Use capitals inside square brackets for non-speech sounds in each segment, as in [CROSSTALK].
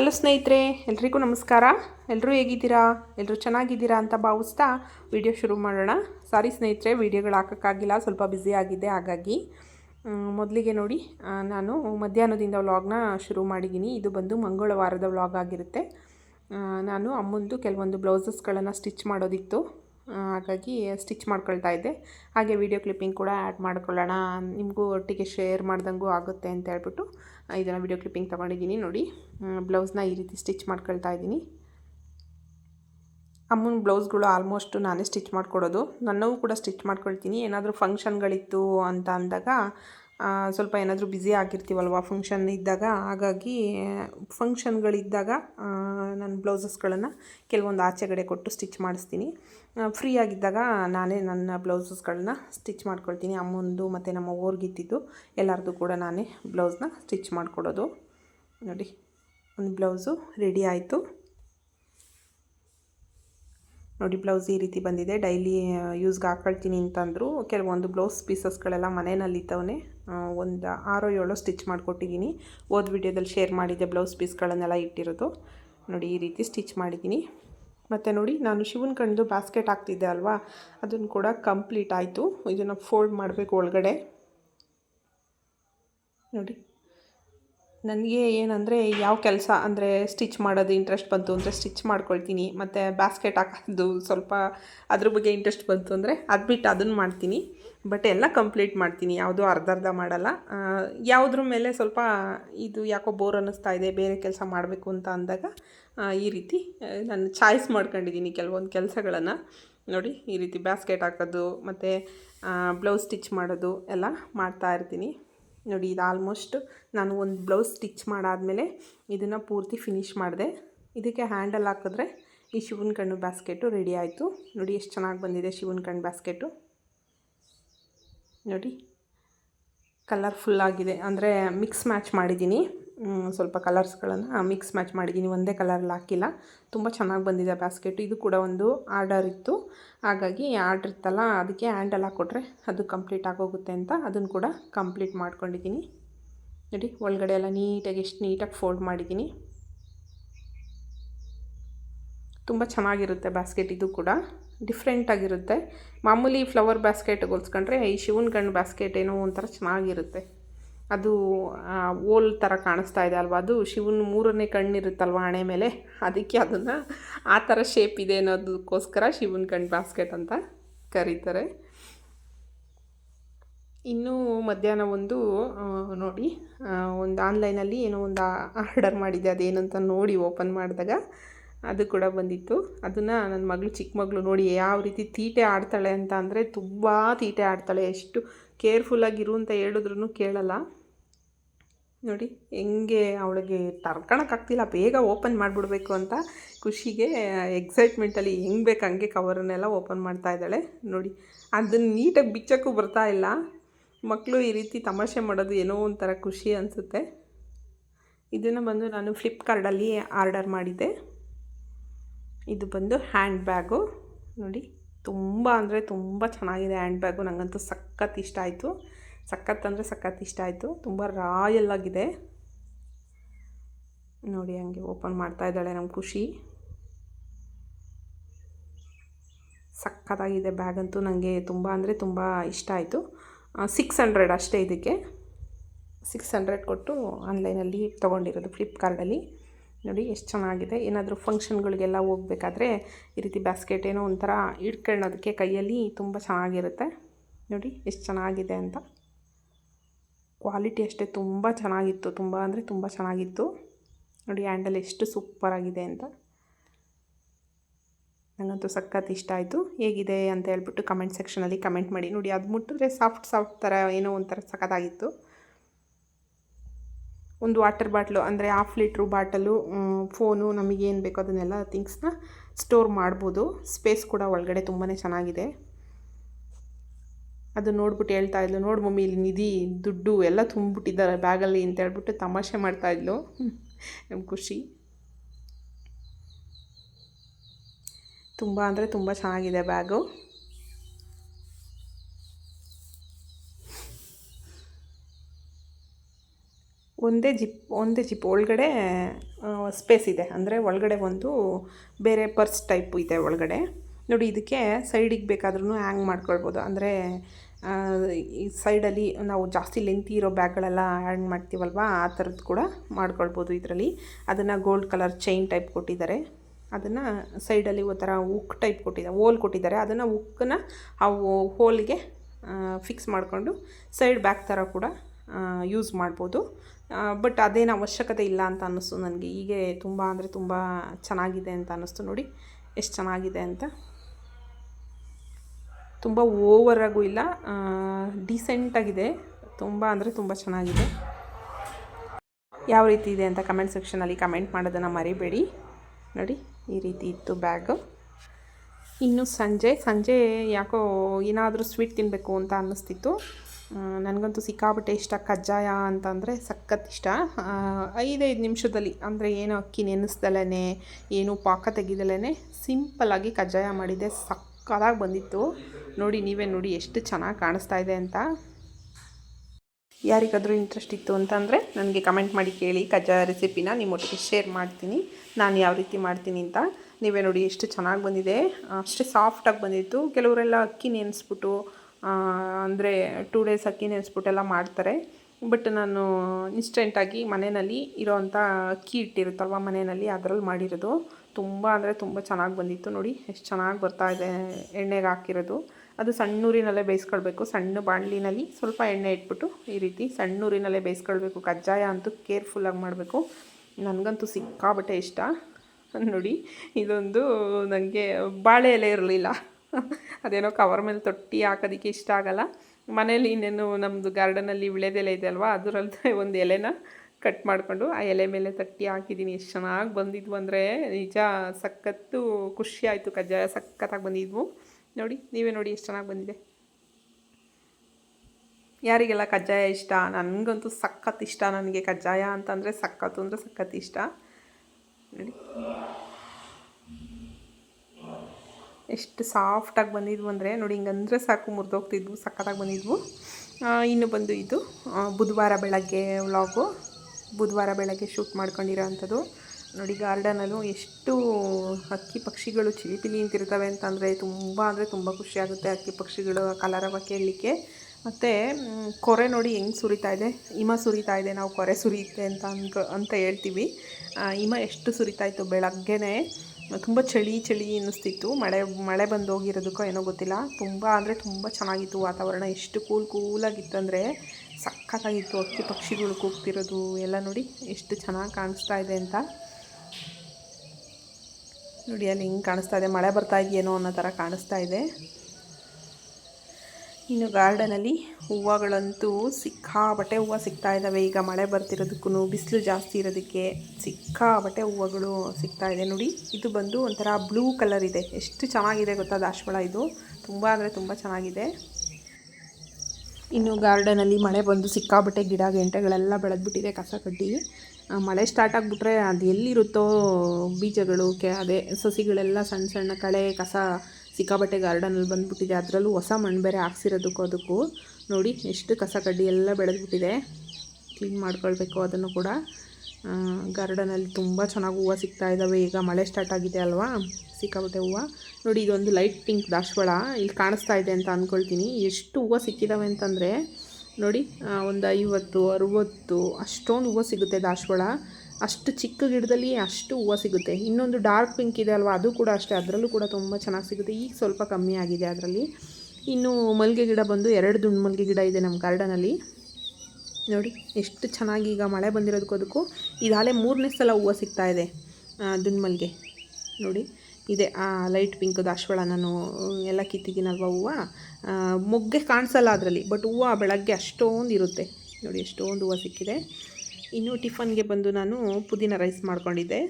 Hello ಸ್ನೇಹಿತರೆ, ಎಲ್ರಿಗೂ ನಮಸ್ಕಾರ. ಎಲ್ಲರೂ ಹೇಗಿದ್ದೀರಾ? ಎಲ್ಲರೂ ಚೆನ್ನಾಗಿದ್ದೀರಾ ಅಂತ ಭಾವಿಸ್ತಾ ವಿಡಿಯೋ ಶುರು ಮಾಡೋಣ. ಸಾರಿ ಸ್ನೇಹಿತರೆ, ವಿಡಿಯೋಗಳು ಹಾಕೋಕ್ಕಾಗಿಲ್ಲ, ಸ್ವಲ್ಪ ಬ್ಯುಸಿ ಆಗಿದೆ, ಹಾಗಾಗಿ. ಮೊದಲಿಗೆ ನೋಡಿ ನಾನು ಮಧ್ಯಾಹ್ನದಿಂದ ವ್ಲಾಗ್ನ ಶುರು ಮಾಡಿದ್ದೀನಿ. ಇದು ಬಂದು ಮಂಗಳವಾರದ ವ್ಲಾಗ್ ಆಗಿರುತ್ತೆ. ನಾನು ಅಮ್ಮಂದು ಕೆಲವೊಂದು ಬ್ಲೌಸಸ್ಗಳನ್ನು ಸ್ಟಿಚ್ ಮಾಡೋದಿತ್ತು. ಹಾಗಾಗಿ ಸ್ಟಿಚ್ ಮಾಡ್ಕೊಳ್ತಾ ಇದ್ದೆ. ಹಾಗೆ ವಿಡಿಯೋ ಕ್ಲಿಪ್ಪಿಂಗ್ ಕೂಡ ಆ್ಯಡ್ ಮಾಡ್ಕೊಳ್ಳೋಣ. ನಿಮಗೂ ಒಟ್ಟಿಗೆ ಶೇರ್ ಮಾಡ್ದಂಗೂ ಆಗುತ್ತೆ ಅಂತ ಹೇಳ್ಬಿಟ್ಟು ಇದನ್ನು ವಿಡಿಯೋ ಕ್ಲಿಪ್ಪಿಂಗ್ ತೊಗೊಂಡಿದ್ದೀನಿ ನೋಡಿ. ಬ್ಲೌಸ್ನ ಈ ರೀತಿ ಸ್ಟಿಚ್ ಮಾಡ್ಕೊಳ್ತಾ ಇದ್ದೀನಿ. ಅಮ್ಮನ ಬ್ಲೌಸ್ಗಳು ಆಲ್ಮೋಸ್ಟ್ ನಾನೇ ಸ್ಟಿಚ್ ಮಾಡ್ಕೊಡೋದು. ನನ್ನವು ಕೂಡ ಸ್ಟಿಚ್ ಮಾಡ್ಕೊಳ್ತೀನಿ. ಏನಾದರೂ ಫಂಕ್ಷನ್ಗಳಿತ್ತು ಅಂತ ಅಂದಾಗ ಸ್ವಲ್ಪ ಏನಾದರೂ ಬ್ಯುಸಿ ಆಗಿರ್ತೀವಲ್ವ ಫಂಕ್ಷನ್ ಇದ್ದಾಗ, ಹಾಗಾಗಿ ಫಂಕ್ಷನ್ಗಳಿದ್ದಾಗ ನಾನು ಬ್ಲೌಸಸ್ಗಳನ್ನು ಕೆಲವೊಂದು ಆಚೆಗಡೆ ಕೊಟ್ಟು ಸ್ಟಿಚ್ ಮಾಡಿಸ್ತೀನಿ. ಫ್ರೀ ಆಗಿದ್ದಾಗ ನಾನೇ ನನ್ನ ಬ್ಲೌಸಸ್ಗಳನ್ನ ಸ್ಟಿಚ್ ಮಾಡ್ಕೊಳ್ತೀನಿ. ಅಮ್ಮಂದು ಮತ್ತು ನಮ್ಮ ಊರ್ಗಿತ್ತಿದ್ದು ಎಲ್ಲರದು ಕೂಡ ನಾನೇ ಬ್ಲೌಸ್ನ ಸ್ಟಿಚ್ ಮಾಡಿಕೊಡೋದು. ನೋಡಿ, ಒಂದು ಬ್ಲೌಸು ರೆಡಿ ಆಯಿತು. ನೋಡಿ, ಬ್ಲೌಸ್ ಈ ರೀತಿ ಬಂದಿದೆ. ಡೈಲಿ ಯೂಸ್ಗೆ ಹಾಕ್ಕೊಳ್ತೀನಿ ಅಂತಂದರು, ಕೆಲವೊಂದು ಬ್ಲೌಸ್ ಪೀಸಸ್ಗಳೆಲ್ಲ ಮನೆಯಲ್ಲಿತ್ತವೇ ಒಂದು ಆರೋ ಏಳು ಸ್ಟಿಚ್ ಮಾಡಿಕೊಟ್ಟಿದ್ದೀನಿ. ಓದ್ ವಿಡಿಯೋದಲ್ಲಿ ಶೇರ್ ಮಾಡಿದ್ದೆ ಬ್ಲೌಸ್ ಪೀಸ್ಗಳನ್ನೆಲ್ಲ ಇಟ್ಟಿರೋದು. ನೋಡಿ, ಈ ರೀತಿ ಸ್ಟಿಚ್ ಮಾಡಿದ್ದೀನಿ. ಮತ್ತು ನೋಡಿ, ನಾನು ಶಿವನ ಕಣ್ದು ಬಾಸ್ಕೆಟ್ ಹಾಕ್ತಿದ್ದೆ ಅಲ್ವಾ? ಅದನ್ನು ಕೂಡ ಕಂಪ್ಲೀಟ್ ಆಯಿತು. ಇದನ್ನು ಫೋಲ್ಡ್ ಮಾಡಬೇಕು ಒಳಗಡೆ. ನೋಡಿ. ನನಗೆ ಏನಂದರೆ ಯಾವ ಕೆಲಸ ಅಂದರೆ ಸ್ಟಿಚ್ ಮಾಡೋದು ಇಂಟ್ರೆಸ್ಟ್ ಬಂತು ಅಂದರೆ ಸ್ಟಿಚ್ ಮಾಡ್ಕೊಳ್ತೀನಿ, ಮತ್ತು ಬ್ಯಾಸ್ಕೆಟ್ ಹಾಕೋದು ಸ್ವಲ್ಪ ಅದ್ರ ಬಗ್ಗೆ ಇಂಟ್ರೆಸ್ಟ್ ಬಂತು ಅಂದರೆ ಅದು ಬಿಟ್ಟು ಅದನ್ನು ಮಾಡ್ತೀನಿ. ಬಟ್ ಎಲ್ಲ ಕಂಪ್ಲೀಟ್ ಮಾಡ್ತೀನಿ, ಯಾವುದೂ ಅರ್ಧ ಅರ್ಧ ಮಾಡಲ್ಲ. ಯಾವುದ್ರ ಮೇಲೆ ಸ್ವಲ್ಪ ಇದು ಯಾಕೋ ಬೋರ್ ಅನ್ನಿಸ್ತಾ ಇದೆ, ಬೇರೆ ಕೆಲಸ ಮಾಡಬೇಕು ಅಂತ ಅಂದಾಗ ಈ ರೀತಿ ನಾನು ಚಾಯ್ಸ್ ಮಾಡ್ಕೊಂಡಿದ್ದೀನಿ ಕೆಲವೊಂದು ಕೆಲಸಗಳನ್ನು. ನೋಡಿ, ಈ ರೀತಿ ಬ್ಯಾಸ್ಕೆಟ್ ಹಾಕೋದು, ಮತ್ತು ಬ್ಲೌಸ್ ಸ್ಟಿಚ್ ಮಾಡೋದು ಎಲ್ಲ ಮಾಡ್ತಾ ಇರ್ತೀನಿ. ನೋಡಿ, ಇದು ಆಲ್ಮೋಸ್ಟ್ ನಾನು ಒಂದು ಬ್ಲೌಸ್ ಸ್ಟಿಚ್ ಮಾಡಾದಮೇಲೆ ಇದನ್ನು ಪೂರ್ತಿ ಫಿನಿಷ್ ಮಾಡಿದೆ. ಇದಕ್ಕೆ ಹ್ಯಾಂಡಲ್ ಹಾಕಿದ್ರೆ ಈ ಶಿವನ ಕಣ್ಣು ಬ್ಯಾಸ್ಕೆಟು ರೆಡಿ ಆಯಿತು. ನೋಡಿ, ಎಷ್ಟು ಚೆನ್ನಾಗಿ ಬಂದಿದೆ ಶಿವನ ಕಣ್ಣು ಬ್ಯಾಸ್ಕೆಟು ನೋಡಿ ಕಲರ್ಫುಲ್ ಆಗಿದೆ. ಅಂದರೆ ಮಿಕ್ಸ್ ಮ್ಯಾಚ್ ಮಾಡಿದ್ದೀನಿ. ಸ್ವಲ್ಪ ಕಲರ್ಸ್ಗಳನ್ನು ಮಿಕ್ಸ್ ಮ್ಯಾಚ್ ಮಾಡಿದ್ದೀನಿ. ಒಂದೇ ಕಲರಲ್ಲಿ ಹಾಕಿಲ್ಲ. ತುಂಬ ಚೆನ್ನಾಗಿ ಬಂದಿದೆ ಬ್ಯಾಸ್ಕೆಟ್. ಇದು ಕೂಡ ಒಂದು ಆರ್ಡರ್ ಇತ್ತು. ಹಾಗಾಗಿ ಆರ್ಡ್ರ್ ಇತ್ತಲ್ಲ, ಅದಕ್ಕೆ ಹ್ಯಾಂಡಲ್ ಹಾಕ್ಕೊಟ್ರೆ ಅದು ಕಂಪ್ಲೀಟ್ ಆಗೋಗುತ್ತೆ ಅಂತ ಅದನ್ನು ಕೂಡ ಕಂಪ್ಲೀಟ್ ಮಾಡ್ಕೊಂಡಿದ್ದೀನಿ. ನೋಡಿ, ಒಳಗಡೆ ಎಲ್ಲ ನೀಟಾಗಿ ಎಷ್ಟು ನೀಟಾಗಿ ಫೋಲ್ಡ್ ಮಾಡಿದ್ದೀನಿ. ತುಂಬ ಚೆನ್ನಾಗಿರುತ್ತೆ ಬ್ಯಾಸ್ಕೆಟ್ ಇದು ಕೂಡ. ಡಿಫ್ರೆಂಟಾಗಿರುತ್ತೆ ಮಾಮೂಲಿ ಫ್ಲವರ್ ಬ್ಯಾಸ್ಕೆಟ್ ಹೋಲ್ಸ್ಕೊಂಡ್ರೆ ಈ ಶಿವನ್ ಗಂಡು ಬ್ಯಾಸ್ಕೆಟ್ ಏನೋ ಒಂಥರ ಚೆನ್ನಾಗಿರುತ್ತೆ. ಅದು ಓಲ್ ಥರ ಕಾಣಿಸ್ತಾ ಇದೆ ಅಲ್ವಾ? ಅದು ಶಿವನ ಮೂರನೇ ಕಣ್ಣಿರುತ್ತಲ್ವ ಹಣೆ ಮೇಲೆ? ಅದಕ್ಕೆ ಅದನ್ನು ಆ ಥರ ಶೇಪ್ ಇದೆ ಅನ್ನೋದಕ್ಕೋಸ್ಕರ ಶಿವನ ಕಣ್ಣು ಬಾಸ್ಕೆಟ್ ಅಂತ ಕರೀತಾರೆ. ಇನ್ನೂ ಮಧ್ಯಾಹ್ನ ಒಂದು ನೋಡಿ ಒಂದು ಆನ್ಲೈನಲ್ಲಿ ಏನೋ ಒಂದು ಆರ್ಡರ್ ಮಾಡಿದ್ದೆ ಅದೇನಂತ ನೋಡಿ ಓಪನ್ ಮಾಡಿದಾಗ ಅದು ಕೂಡ ಬಂದಿತ್ತು. ಅದನ್ನು ನನ್ನ ಮಗಳು ಚಿಕ್ಕ ಮಗಳು ನೋಡಿ ಯಾವ ರೀತಿ ತೀಟೆ ಆಡ್ತಾಳೆ ಅಂತ ಅಂದರೆ ತುಂಬ ತೀಟೆ ಆಡ್ತಾಳೆ. ಎಷ್ಟು ಕೇರ್ಫುಲ್ಲಾಗಿರು ಅಂತ ಹೇಳಿದ್ರೂ ಕೇಳಲ್ಲ. ನೋಡಿ, ಹೆಂಗೆ ಅವಳಿಗೆ ತರ್ಕೊಳಕ್ಕಾಗ್ತಿಲ್ಲ ಬೇಗ ಓಪನ್ ಮಾಡಿಬಿಡ್ಬೇಕು ಅಂತ ಖುಷಿಗೆ ಎಕ್ಸೈಟ್ಮೆಂಟಲ್ಲಿ ಹೆಂಗೆ ಬೇಕು ಹಂಗೆ ಕವರನ್ನೆಲ್ಲ ಓಪನ್ ಮಾಡ್ತಾ ಇದ್ದಾಳೆ. ನೋಡಿ, ಅದನ್ನು ನೀಟಾಗಿ ಬಿಚ್ಚಕ್ಕೂ ಬರ್ತಾ ಇಲ್ಲ. ಮಕ್ಕಳು ಈ ರೀತಿ ತಮಾಷೆ ಮಾಡೋದು ಏನೋ ಒಂಥರ ಖುಷಿ ಅನಿಸುತ್ತೆ. ಇದನ್ನು ಬಂದು ನಾನು ಫ್ಲಿಪ್ಕಾರ್ಟಲ್ಲಿ ಆರ್ಡರ್ ಮಾಡಿದ್ದೆ. ಇದು ಬಂದು ಹ್ಯಾಂಡ್ ಬ್ಯಾಗು ನೋಡಿ, ತುಂಬ ಅಂದರೆ ತುಂಬ ಚೆನ್ನಾಗಿದೆ ಹ್ಯಾಂಡ್ ಬ್ಯಾಗು ನನಗಂತೂ ಸಖತ್ ಇಷ್ಟ ಆಯಿತು. ಸಖತ್ ಅಂದರೆ ಸಖತ್ ಇಷ್ಟ ಆಯಿತು. ತುಂಬ ರಾಯಲ್ ಆಗಿದೆ ನೋಡಿ ಹಂಗೆ ಓಪನ್ ಮಾಡ್ತಾ ಇದ್ದಾಳೆ ನಮ್ಮ ಖುಷಿ. ಸಖತ್ತಾಗಿದೆ ಬ್ಯಾಗ್ ಅಂತೂ ನನಗೆ ತುಂಬ ಅಂದರೆ ತುಂಬ ಇಷ್ಟ ಆಯಿತು. ಸಿಕ್ಸ್ ಹಂಡ್ರೆಡ್ ಅಷ್ಟೇ ಇದಕ್ಕೆ. ಸಿಕ್ಸ್ ಹಂಡ್ರೆಡ್ ಕೊಟ್ಟು ಆನ್ಲೈನಲ್ಲಿ ತೊಗೊಂಡಿರೋದು ಫ್ಲಿಪ್ಕಾರ್ಟಲ್ಲಿ ನೋಡಿ ಎಷ್ಟು ಚೆನ್ನಾಗಿದೆ. ಏನಾದರೂ ಫಂಕ್ಷನ್ಗಳಿಗೆಲ್ಲ ಹೋಗ್ಬೇಕಾದ್ರೆ ಈ ರೀತಿ ಬ್ಯಾಸ್ಕೆಟ್ ಏನೋ ಒಂಥರ ಇಟ್ಕೊಳ್ಳೋದಕ್ಕೆ ಕೈಯಲ್ಲಿ ತುಂಬ ಚೆನ್ನಾಗಿರುತ್ತೆ. ನೋಡಿ ಎಷ್ಟು ಚೆನ್ನಾಗಿದೆ ಅಂತ. ಕ್ವಾಲಿಟಿ ಅಷ್ಟೇ ತುಂಬ ಚೆನ್ನಾಗಿತ್ತು, ತುಂಬ ಅಂದರೆ ತುಂಬ ಚೆನ್ನಾಗಿತ್ತು. ನೋಡಿ ಹ್ಯಾಂಡಲ್ ಎಷ್ಟು ಸೂಪರಾಗಿದೆ ಅಂತ. ನನಗಂತೂ ಸಖತ್ ಇಷ್ಟ ಆಯಿತು. ಹೇಗಿದೆ ಅಂತ ಹೇಳ್ಬಿಟ್ಟು ಕಮೆಂಟ್ ಸೆಕ್ಷನಲ್ಲಿ ಕಮೆಂಟ್ ಮಾಡಿ. ನೋಡಿ, ಅದು ಮುಟ್ಟಿದ್ರೆ ಸಾಫ್ಟ್ ಸಾಫ್ಟ್ ಥರ ಏನೋ ಒಂಥರ ಸಖತ್ತಾಗಿತ್ತು. ಒಂದು ವಾಟರ್ ಬಾಟ್ಲು, ಅಂದರೆ ಹಾಫ್ ಲೀಟ್ರು ಬಾಟಲು ಫೋನು, ನಮಗೇನು ಬೇಕೋ ಅದನ್ನೆಲ್ಲ ಥಿಂಗ್ಸ್ನ ಸ್ಟೋರ್ ಮಾಡ್ಬೋದು. ಸ್ಪೇಸ್ ಕೂಡ ಒಳಗಡೆ ತುಂಬಾ ಚೆನ್ನಾಗಿದೆ. ಅದು ನೋಡ್ಬಿಟ್ಟು ಹೇಳ್ತಾ ಇದ್ಲು, ನೋಡು ಮಮ್ಮಿ, ಇಲ್ಲಿ ನಿಧಿ, ದುಡ್ಡು ಎಲ್ಲ ತುಂಬಿಟ್ಟಿದ್ದಾರೆ ಬ್ಯಾಗಲ್ಲಿ ಅಂತ ಹೇಳ್ಬಿಟ್ಟು ತಮಾಷೆ ಮಾಡ್ತಾ ಇದ್ಲು. ನಮ್ಮ ಖುಷಿ. ತುಂಬ ಅಂದರೆ ತುಂಬ ಚೆನ್ನಾಗಿದೆ ಬ್ಯಾಗು. ಒಂದೇ ಜಿಪ್ ಒಂದೇ ಜಿಪ್, ಒಳಗಡೆ ಸ್ಪೇಸ್ ಇದೆ. ಅಂದರೆ ಒಳಗಡೆ ಒಂದು ಬೇರೆ ಪರ್ಸ್ ಟೈಪ್ ಇದೆ ಒಳಗಡೆ. ನೋಡಿ, ಇದಕ್ಕೆ ಸೈಡಿಗೆ ಬೇಕಾದ್ರೂ ಹ್ಯಾಂಗ್ ಮಾಡ್ಕೊಳ್ಬೋದು. ಅಂದರೆ ಈ ಸೈಡಲ್ಲಿ ನಾವು ಜಾಸ್ತಿ ಲೆಂತಿ ಇರೋ ಬ್ಯಾಗ್ಗಳೆಲ್ಲ ಆ್ಯಡ್ ಮಾಡ್ತೀವಲ್ವ? ಆ ಥರದ್ದು ಕೂಡ ಮಾಡ್ಕೊಳ್ಬೋದು ಇದರಲ್ಲಿ. ಅದನ್ನು ಗೋಲ್ಡ್ ಕಲರ್ ಚೈನ್ ಟೈಪ್ ಕೊಟ್ಟಿದ್ದಾರೆ. ಅದನ್ನು ಸೈಡಲ್ಲಿ ಒಂಥರ ಉಕ್ ಟೈಪ್ ಕೊಟ್ಟಿದ್ದಾರೆ ಹೋಲ್ ಕೊಟ್ಟಿದ್ದಾರೆ. ಅದನ್ನು ಉಕ್ಕನ್ನು ಆ ಹೋಲ್ಗೆ ಫಿಕ್ಸ್ ಮಾಡಿಕೊಂಡು ಸೈಡ್ ಬ್ಯಾಗ್ ಥರ ಕೂಡ ಯೂಸ್ ಮಾಡ್ಬೋದು. ಬಟ್ ಅದೇನು ಅವಶ್ಯಕತೆ ಇಲ್ಲ ಅಂತ ಅನ್ನಿಸ್ತು ನನಗೆ. ಹೀಗೆ ತುಂಬ ಅಂದರೆ ತುಂಬ ಚೆನ್ನಾಗಿದೆ ಅಂತ ಅನ್ನಿಸ್ತು ನೋಡಿ. ಎಷ್ಟು ಚೆನ್ನಾಗಿದೆ ಅಂತ. ತುಂಬ ಓವರಾಗೂ ಇಲ್ಲ. ಡೀಸೆಂಟಾಗಿದೆ ತುಂಬ ಅಂದರೆ ತುಂಬ ಚೆನ್ನಾಗಿದೆ. ಯಾವ ರೀತಿ ಇದೆ ಅಂತ ಕಮೆಂಟ್ ಸೆಕ್ಷನಲ್ಲಿ ಕಮೆಂಟ್ ಮಾಡೋದನ್ನು ಮರಿಬೇಡಿ. ನೋಡಿ, ಈ ರೀತಿ ಇತ್ತು ಬ್ಯಾಗು ಇನ್ನು ಸಂಜೆ ಸಂಜೆ ಯಾಕೋ ಏನಾದರೂ ಸ್ವೀಟ್ ತಿನ್ನಬೇಕು ಅಂತ ಅನ್ನಿಸ್ತಿತ್ತು. ನನಗಂತೂ ಸಿಕ್ಕಾಪಟ್ಟೆ ಇಷ್ಟ ಕಜ್ಜಾಯ ಅಂತಂದರೆ ಸಖತ್ ಇಷ್ಟ. ಐದೈದು ನಿಮಿಷದಲ್ಲಿ ಅಂದರೆ ಏನು ಅಕ್ಕಿ ನೆನೆಸ್ದಲೇ ಏನು ಪಾಕ ತೆಗಿದಲೇ ಸಿಂಪಲ್ಲಾಗಿ ಕಜ್ಜಾಯ ಮಾಡಿದೆ ಸಕ್ಕತ್ತಾಗಿ ಬಂದಿತ್ತು. ನೋಡಿ, ನೀವೇ ನೋಡಿ ಎಷ್ಟು ಚೆನ್ನಾಗಿ ಕಾಣಿಸ್ತಾ ಇದೆ ಅಂತ. ಯಾರಿಗಾದರೂ ಇಂಟ್ರೆಸ್ಟ್ ಇತ್ತು ಅಂತಂದರೆ ನನಗೆ ಕಮೆಂಟ್ ಮಾಡಿ ಕೇಳಿ. ಕಜ್ಜಾಯ ರೆಸಿಪಿನ ನಿಮ್ಮೊಟ್ಟಿಗೆ ಶೇರ್ ಮಾಡ್ತೀನಿ. ನಾನು ಯಾವ ರೀತಿ ಮಾಡ್ತೀನಿ ಅಂತ. ನೀವೇ ನೋಡಿ ಎಷ್ಟು ಚೆನ್ನಾಗಿ ಬಂದಿದೆ. ಅಷ್ಟೇ ಸಾಫ್ಟಾಗಿ ಬಂದಿತ್ತು. ಕೆಲವರೆಲ್ಲ ಅಕ್ಕಿ ನೆನೆಸ್ಬಿಟ್ಟು ಅಂದರೆ ಟೂ ಡೇಸ್ ಅಕ್ಕಿ ನೆನೆಸ್ಬಿಟ್ಟೆಲ್ಲ ಮಾಡ್ತಾರೆ. ಬಟ್ ನಾನು ಇನ್ಸ್ಟೆಂಟಾಗಿ ಮನೆಯಲ್ಲಿ ಇರೋವಂಥ ಅಕ್ಕಿ ಇಟ್ಟಿರುತ್ತಲ್ವ ಮನೆಯಲ್ಲಿ, ಅದರಲ್ಲಿ ಮಾಡಿರೋದು. ತುಂಬ ಅಂದರೆ ತುಂಬ ಚೆನ್ನಾಗಿ ಬಂದಿತ್ತು ನೋಡಿ. ಎಷ್ಟು ಚೆನ್ನಾಗಿ ಬರ್ತಾ ಇದೆ ಎಣ್ಣೆಗೆ ಹಾಕಿರೋದು. ಅದು ಸಣ್ಣೂರಿನಲ್ಲೇ ಬೇಯಿಸ್ಕೊಳ್ಬೇಕು. ಸಣ್ಣ ಬಾಣಲಿನಲ್ಲಿ ಸ್ವಲ್ಪ ಎಣ್ಣೆ ಇಟ್ಬಿಟ್ಟು ಈ ರೀತಿ ಸಣ್ಣೂರಿನಲ್ಲೇ ಬೇಯಿಸ್ಕೊಳ್ಬೇಕು. ಕಜ್ಜಾಯ ಅಂತೂ ಕೇರ್ಫುಲ್ಲಾಗಿ ಮಾಡಬೇಕು. ನನಗಂತೂ ಸಿಕ್ಕಾಬಟ್ಟೆ ಇಷ್ಟ. ನೋಡಿ, ಇದೊಂದು ನನಗೆ ಬಾಳೆ ಎಲೆ ಇರಲಿಲ್ಲ. ಅದೇನೋ ಕವರ್ ಮೇಲೆ ತೊಟ್ಟಿ ಹಾಕೋದಕ್ಕೆ ಇಷ್ಟ ಆಗಲ್ಲ. ಮನೇಲಿ ಇನ್ನೇನು ನಮ್ಮದು ಗಾರ್ಡನಲ್ಲಿ ವಿಳೆದೆಲೆ ಇದೆ ಅಲ್ವಾ ಅದರಲ್ಲದೆ [LAUGHS] ಒಂದು ಎಲೆನ ಕಟ್ ಮಾಡಿಕೊಂಡು ಆ ಎಲೆ ಮೇಲೆ ತಟ್ಟಿ ಹಾಕಿದ್ದೀನಿ ಎಷ್ಟು ಚೆನ್ನಾಗಿ ಬಂದಿದ್ವು ಅಂದರೆ ನಿಜ ಸಖತ್ತು ಖುಷಿ ಆಯಿತು ಕಜ್ಜಾಯ ಸಖತ್ತಾಗಿ ಬಂದಿದ್ವು. ನೋಡಿ, ನೀವೇ ನೋಡಿ ಎಷ್ಟು ಚೆನ್ನಾಗಿ ಬಂದಿದೆ. ಯಾರಿಗೆಲ್ಲ ಕಜ್ಜಾಯ ಇಷ್ಟ? ನನಗಂತೂ ಸಖತ್ ಇಷ್ಟ. ನನಗೆ ಕಜ್ಜಾಯ ಅಂತಂದರೆ ಸಖತ್ತು ಅಂದರೆ ಸಖತ್ ಇಷ್ಟ. ನೋಡಿ. ಎಷ್ಟು ಸಾಫ್ಟಾಗಿ ಬಂದಿದ್ವು ಅಂದರೆ ನೋಡಿ, ಹಿಂಗಂದ್ರೆ ಸಾಕು ಮುರಿದೋಗ್ತಿದ್ವು, ಸಖತ್ತಾಗಿ ಬಂದಿದ್ವು. ಇನ್ನು ಬಂದು ಇದು ಬುಧವಾರ ಬೆಳಗ್ಗೆ ವ್ಲಾಗು. ಬುಧವಾರ ಬೆಳಗ್ಗೆ ಶೂಟ್ ಮಾಡ್ಕೊಂಡಿರೋ ಅಂಥದ್ದು ನೋಡಿ, ಗಾರ್ಡನಲ್ಲೂ ಎಷ್ಟು ಹಕ್ಕಿ ಪಕ್ಷಿಗಳು ಚಿಲಿಪಿಲಿ ನಿಂತಿರ್ತವೆ ಅಂತಂದರೆ ತುಂಬ ಅಂದರೆ ತುಂಬ ಖುಷಿಯಾಗುತ್ತೆ ಹಕ್ಕಿ ಪಕ್ಷಿಗಳು ಕಲರವ ಕೇಳಲಿಕ್ಕೆ. ಮತ್ತು ಕೊರೆ ನೋಡಿ ಹೆಂಗೆ ಸುರಿತಾ ಇದೆ. ಹಿಮ ಸುರಿತಾ ಇದೆ, ನಾವು ಕೊರೆ ಸುರಿಯುತ್ತೆ ಅಂತ ಅಂತ ಹೇಳ್ತೀವಿ. ಹಿಮ ಎಷ್ಟು ಸುರಿತಾ ಇತ್ತು ಬೆಳಗ್ಗೆನೇ. ತುಂಬ ಚಳಿ ಚಳಿ ಅನ್ನಿಸ್ತಿತ್ತು. ಮಳೆ ಮಳೆ ಬಂದು ಹೋಗಿರೋದಕ್ಕೋ ಏನೋ ಗೊತ್ತಿಲ್ಲ. ತುಂಬ ಅಂದರೆ ತುಂಬ ಚೆನ್ನಾಗಿತ್ತು ವಾತಾವರಣ. ಎಷ್ಟು ಕೂಲ್ ಕೂಲಾಗಿತ್ತು ಅಂದರೆ ಸಖತ್ತಾಗಿತ್ತು. ಅಕ್ಕಿ ಪಕ್ಷಿಗಳು ಕೂಗ್ತಿರೋದು ಎಲ್ಲ ನೋಡಿ ಎಷ್ಟು ಚೆನ್ನಾಗಿ ಕಾಣಿಸ್ತಾ ಇದೆ ಅಂತ. ನೋಡಿ ಅಲ್ಲಿ ಹಿಂಗೆ ಕಾಣಿಸ್ತಾ ಇದೆ. ಮಳೆ ಬರ್ತಾ ಇದೆಯೇನೋ ಅನ್ನೋ ಥರ ಕಾಣಿಸ್ತಾ ಇದೆ. ಇನ್ನು ಗಾರ್ಡನಲ್ಲಿ ಹೂವುಗಳಂತೂ ಸಿಕ್ಕಾಬಟ್ಟೆ ಹೂವು ಸಿಗ್ತಾ ಇದ್ದಾವೆ. ಈಗ ಮಳೆ ಬರ್ತಿರೋದಕ್ಕೂ ಬಿಸಿಲು ಜಾಸ್ತಿ ಇರೋದಕ್ಕೆ ಸಿಕ್ಕಾಬಟ್ಟೆ ಹೂವುಗಳು ಸಿಗ್ತಾ ಇದೆ. ನೋಡಿ, ಇದು ಬಂದು ಒಂಥರ ಬ್ಲೂ ಕಲರ್ ಇದೆ. ಎಷ್ಟು ಚೆನ್ನಾಗಿದೆ ಗೊತ್ತಾ ದಾಶ್ಮಳ ಇದು. ತುಂಬ ಅಂದರೆ ತುಂಬ ಚೆನ್ನಾಗಿದೆ. ಇನ್ನು ಗಾರ್ಡನಲ್ಲಿ ಮಳೆ ಬಂದು ಸಿಕ್ಕಾಬಟ್ಟೆ ಗಿಡ, ಗೆಂಟೆಗಳೆಲ್ಲ ಬೆಳೆದ್ಬಿಟ್ಟಿದೆ ಕಸ ಕಡ್ಡಿ. ಮಳೆ ಸ್ಟಾರ್ಟ್ ಆಗಿಬಿಟ್ರೆ ಅದು ಎಲ್ಲಿರುತ್ತೋ ಬೀಜಗಳು, ಕೆ, ಅದೇ ಸಸಿಗಳೆಲ್ಲ ಸಣ್ಣ ಸಣ್ಣ ಕಳೆ, ಕಸ ಸಿಕ್ಕಾಬಟ್ಟೆ ಗಾರ್ಡನಲ್ಲಿ ಬಂದುಬಿಟ್ಟಿದೆ. ಅದರಲ್ಲೂ ಹೊಸ ಮಣ್ಣು ಬೇರೆ ಹಾಕ್ಸಿರೋದಕ್ಕೂ ಅದಕ್ಕೂ ನೋಡಿ ಎಷ್ಟು ಕಸ ಕಡ್ಡಿ ಎಲ್ಲ ಬೆಳೆದ್ಬಿಟ್ಟಿದೆ. ಕ್ಲೀನ್ ಮಾಡ್ಕೊಳ್ಬೇಕು ಅದನ್ನು ಕೂಡ. ಗಾರ್ಡನಲ್ಲಿ ತುಂಬ ಚೆನ್ನಾಗಿ ಹೂವು ಸಿಗ್ತಾ ಇದ್ದಾವೆ ಈಗ ಮಳೆ ಸ್ಟಾರ್ಟ್ ಆಗಿದೆ ಅಲ್ವಾ? ಸಿಕ್ಕಾಬಟ್ಟೆ ಹೂವು. ನೋಡಿ ಇದೊಂದು ಲೈಟ್ ಪಿಂಕ್ ದಾಸವಾಳ. ಇಲ್ಲಿ ಕಾಣಿಸ್ತಾ ಇದೆ ಅಂತ ಅಂದ್ಕೊಳ್ತೀನಿ ಎಷ್ಟು ಹೂವು ಸಿಕ್ಕಿದ್ದಾವೆ ಅಂತಂದರೆ ನೋಡಿ ಒಂದು ಐವತ್ತು, ಅರುವತ್ತು, ಅಷ್ಟೊಂದು ಹೂವು ಸಿಗುತ್ತೆ ದಾಸವಾಳ. ಅಷ್ಟು ಚಿಕ್ಕ ಗಿಡದಲ್ಲಿ ಅಷ್ಟು ಹೂವು ಸಿಗುತ್ತೆ. ಇನ್ನೊಂದು ಡಾರ್ಕ್ ಪಿಂಕ್ ಇದೆ ಅಲ್ವಾ, ಅದು ಕೂಡ ಅಷ್ಟೇ. ಅದರಲ್ಲೂ ಕೂಡ ತುಂಬ ಚೆನ್ನಾಗಿ ಸಿಗುತ್ತೆ. ಈಗ ಸ್ವಲ್ಪ ಕಮ್ಮಿ ಆಗಿದೆ ಅದರಲ್ಲಿ. ಇನ್ನು ಮಲ್ಲಿಗೆ ಗಿಡ ಬಂದು ಎರಡು ದುಂಡು ಮಲ್ಲಿಗೆ ಗಿಡ ಇದೆ ನಮ್ಮ ಗಾರ್ಡನಲ್ಲಿ ನೋಡಿ, ಎಷ್ಟು ಚೆನ್ನಾಗಿ ಈಗ ಮಳೆ ಬಂದಿರೋದಕ್ಕೂ ಅದಕ್ಕೂ ಇದಾಲೆ ಮೂರನೇ ಸಲ ಹೂವು ಸಿಗ್ತಾ ಇದೆ ದುಂಡು ಮಲ್ಲಿಗೆ ನೋಡಿ, ಇದೆ, ಆ ಲೈಟ್ ಪಿಂಕ್ ದಾಶ್ವಳ ನಾನು ಎಲ್ಲ ಕಿತ್ತಿದ್ದೀನಲ್ವ ಹೂವು? ಮೊಗ್ಗೆ ಕಾಣಿಸಲ್ಲ ಅದರಲ್ಲಿ ಬಟ್ ಹೂವು ಬೆಳಗ್ಗೆ ಅಷ್ಟೊಂದು ಇರುತ್ತೆ. ನೋಡಿ, ಎಷ್ಟೊಂದು ಹೂವು ಸಿಕ್ಕಿದೆ. ಇನ್ನು ಟಿಫನ್ಗೆ ಬಂದು ನಾನು ಪುದೀನ ರೈಸ್ ಮಾಡ್ಕೊಂಡಿದ್ದೆ.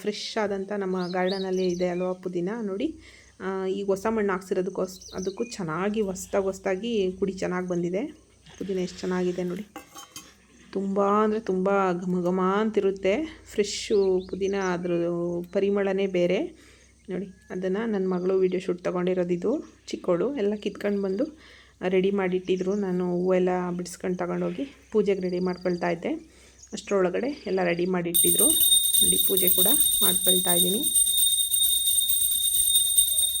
ಫ್ರೆಶ್ ಆದಂಥ ನಮ್ಮ ಗಾರ್ಡನಲ್ಲಿ ಇದೆ ಅಲ್ವಾ ಪುದೀನ ನೋಡಿ. ಈಗ ಹೊಸ ಮಣ್ಣು ಹಾಕ್ಸಿರೋದಕ್ಕೋಸ್, ಅದಕ್ಕೂ ಚೆನ್ನಾಗಿ ಹೊಸ್ದಾಗಿ ಹೊಸ್ದಾಗಿ ಕುಡಿ ಚೆನ್ನಾಗಿ ಬಂದಿದೆ. ಪುದೀನ ಎಷ್ಟು ಚೆನ್ನಾಗಿದೆ ನೋಡಿ. ತುಂಬ ಅಂದರೆ ತುಂಬ ಘಮ ಘಮ ಅಂತಿರುತ್ತೆ. ಫ್ರೆಶ್ಶು ಪುದೀನ ಅದ್ರ ಪರಿಮಳನೇ ಬೇರೆ. ನೋಡಿ, ಅದನ್ನು ನನ್ನ ಮಗಳು ವೀಡಿಯೋ ಶೂಟ್ ತೊಗೊಂಡಿರೋದಿದ್ದು ಚಿಕ್ಕೋಳು, ಎಲ್ಲ ಕಿತ್ಕೊಂಡು ಬಂದು ರೆಡಿ ಮಾಡಿಟ್ಟಿದ್ರು. ನಾನು ಹೂವೆಲ್ಲ ಬಿಡಿಸ್ಕೊಂಡು ತಗೊಂಡೋಗಿ ಪೂಜೆಗೆ ರೆಡಿ ಮಾಡ್ಕೊಳ್ತಾ ಇದ್ದೆ. ಅಷ್ಟರೊಳಗಡೆ ಎಲ್ಲ ರೆಡಿ ಮಾಡಿ ಇಟ್ಟಿದ್ರು ನೋಡಿ ಪೂಜೆ ಕೂಡ ಮಾಡ್ಕೊಳ್ತಾ ಇದ್ದೀನಿ.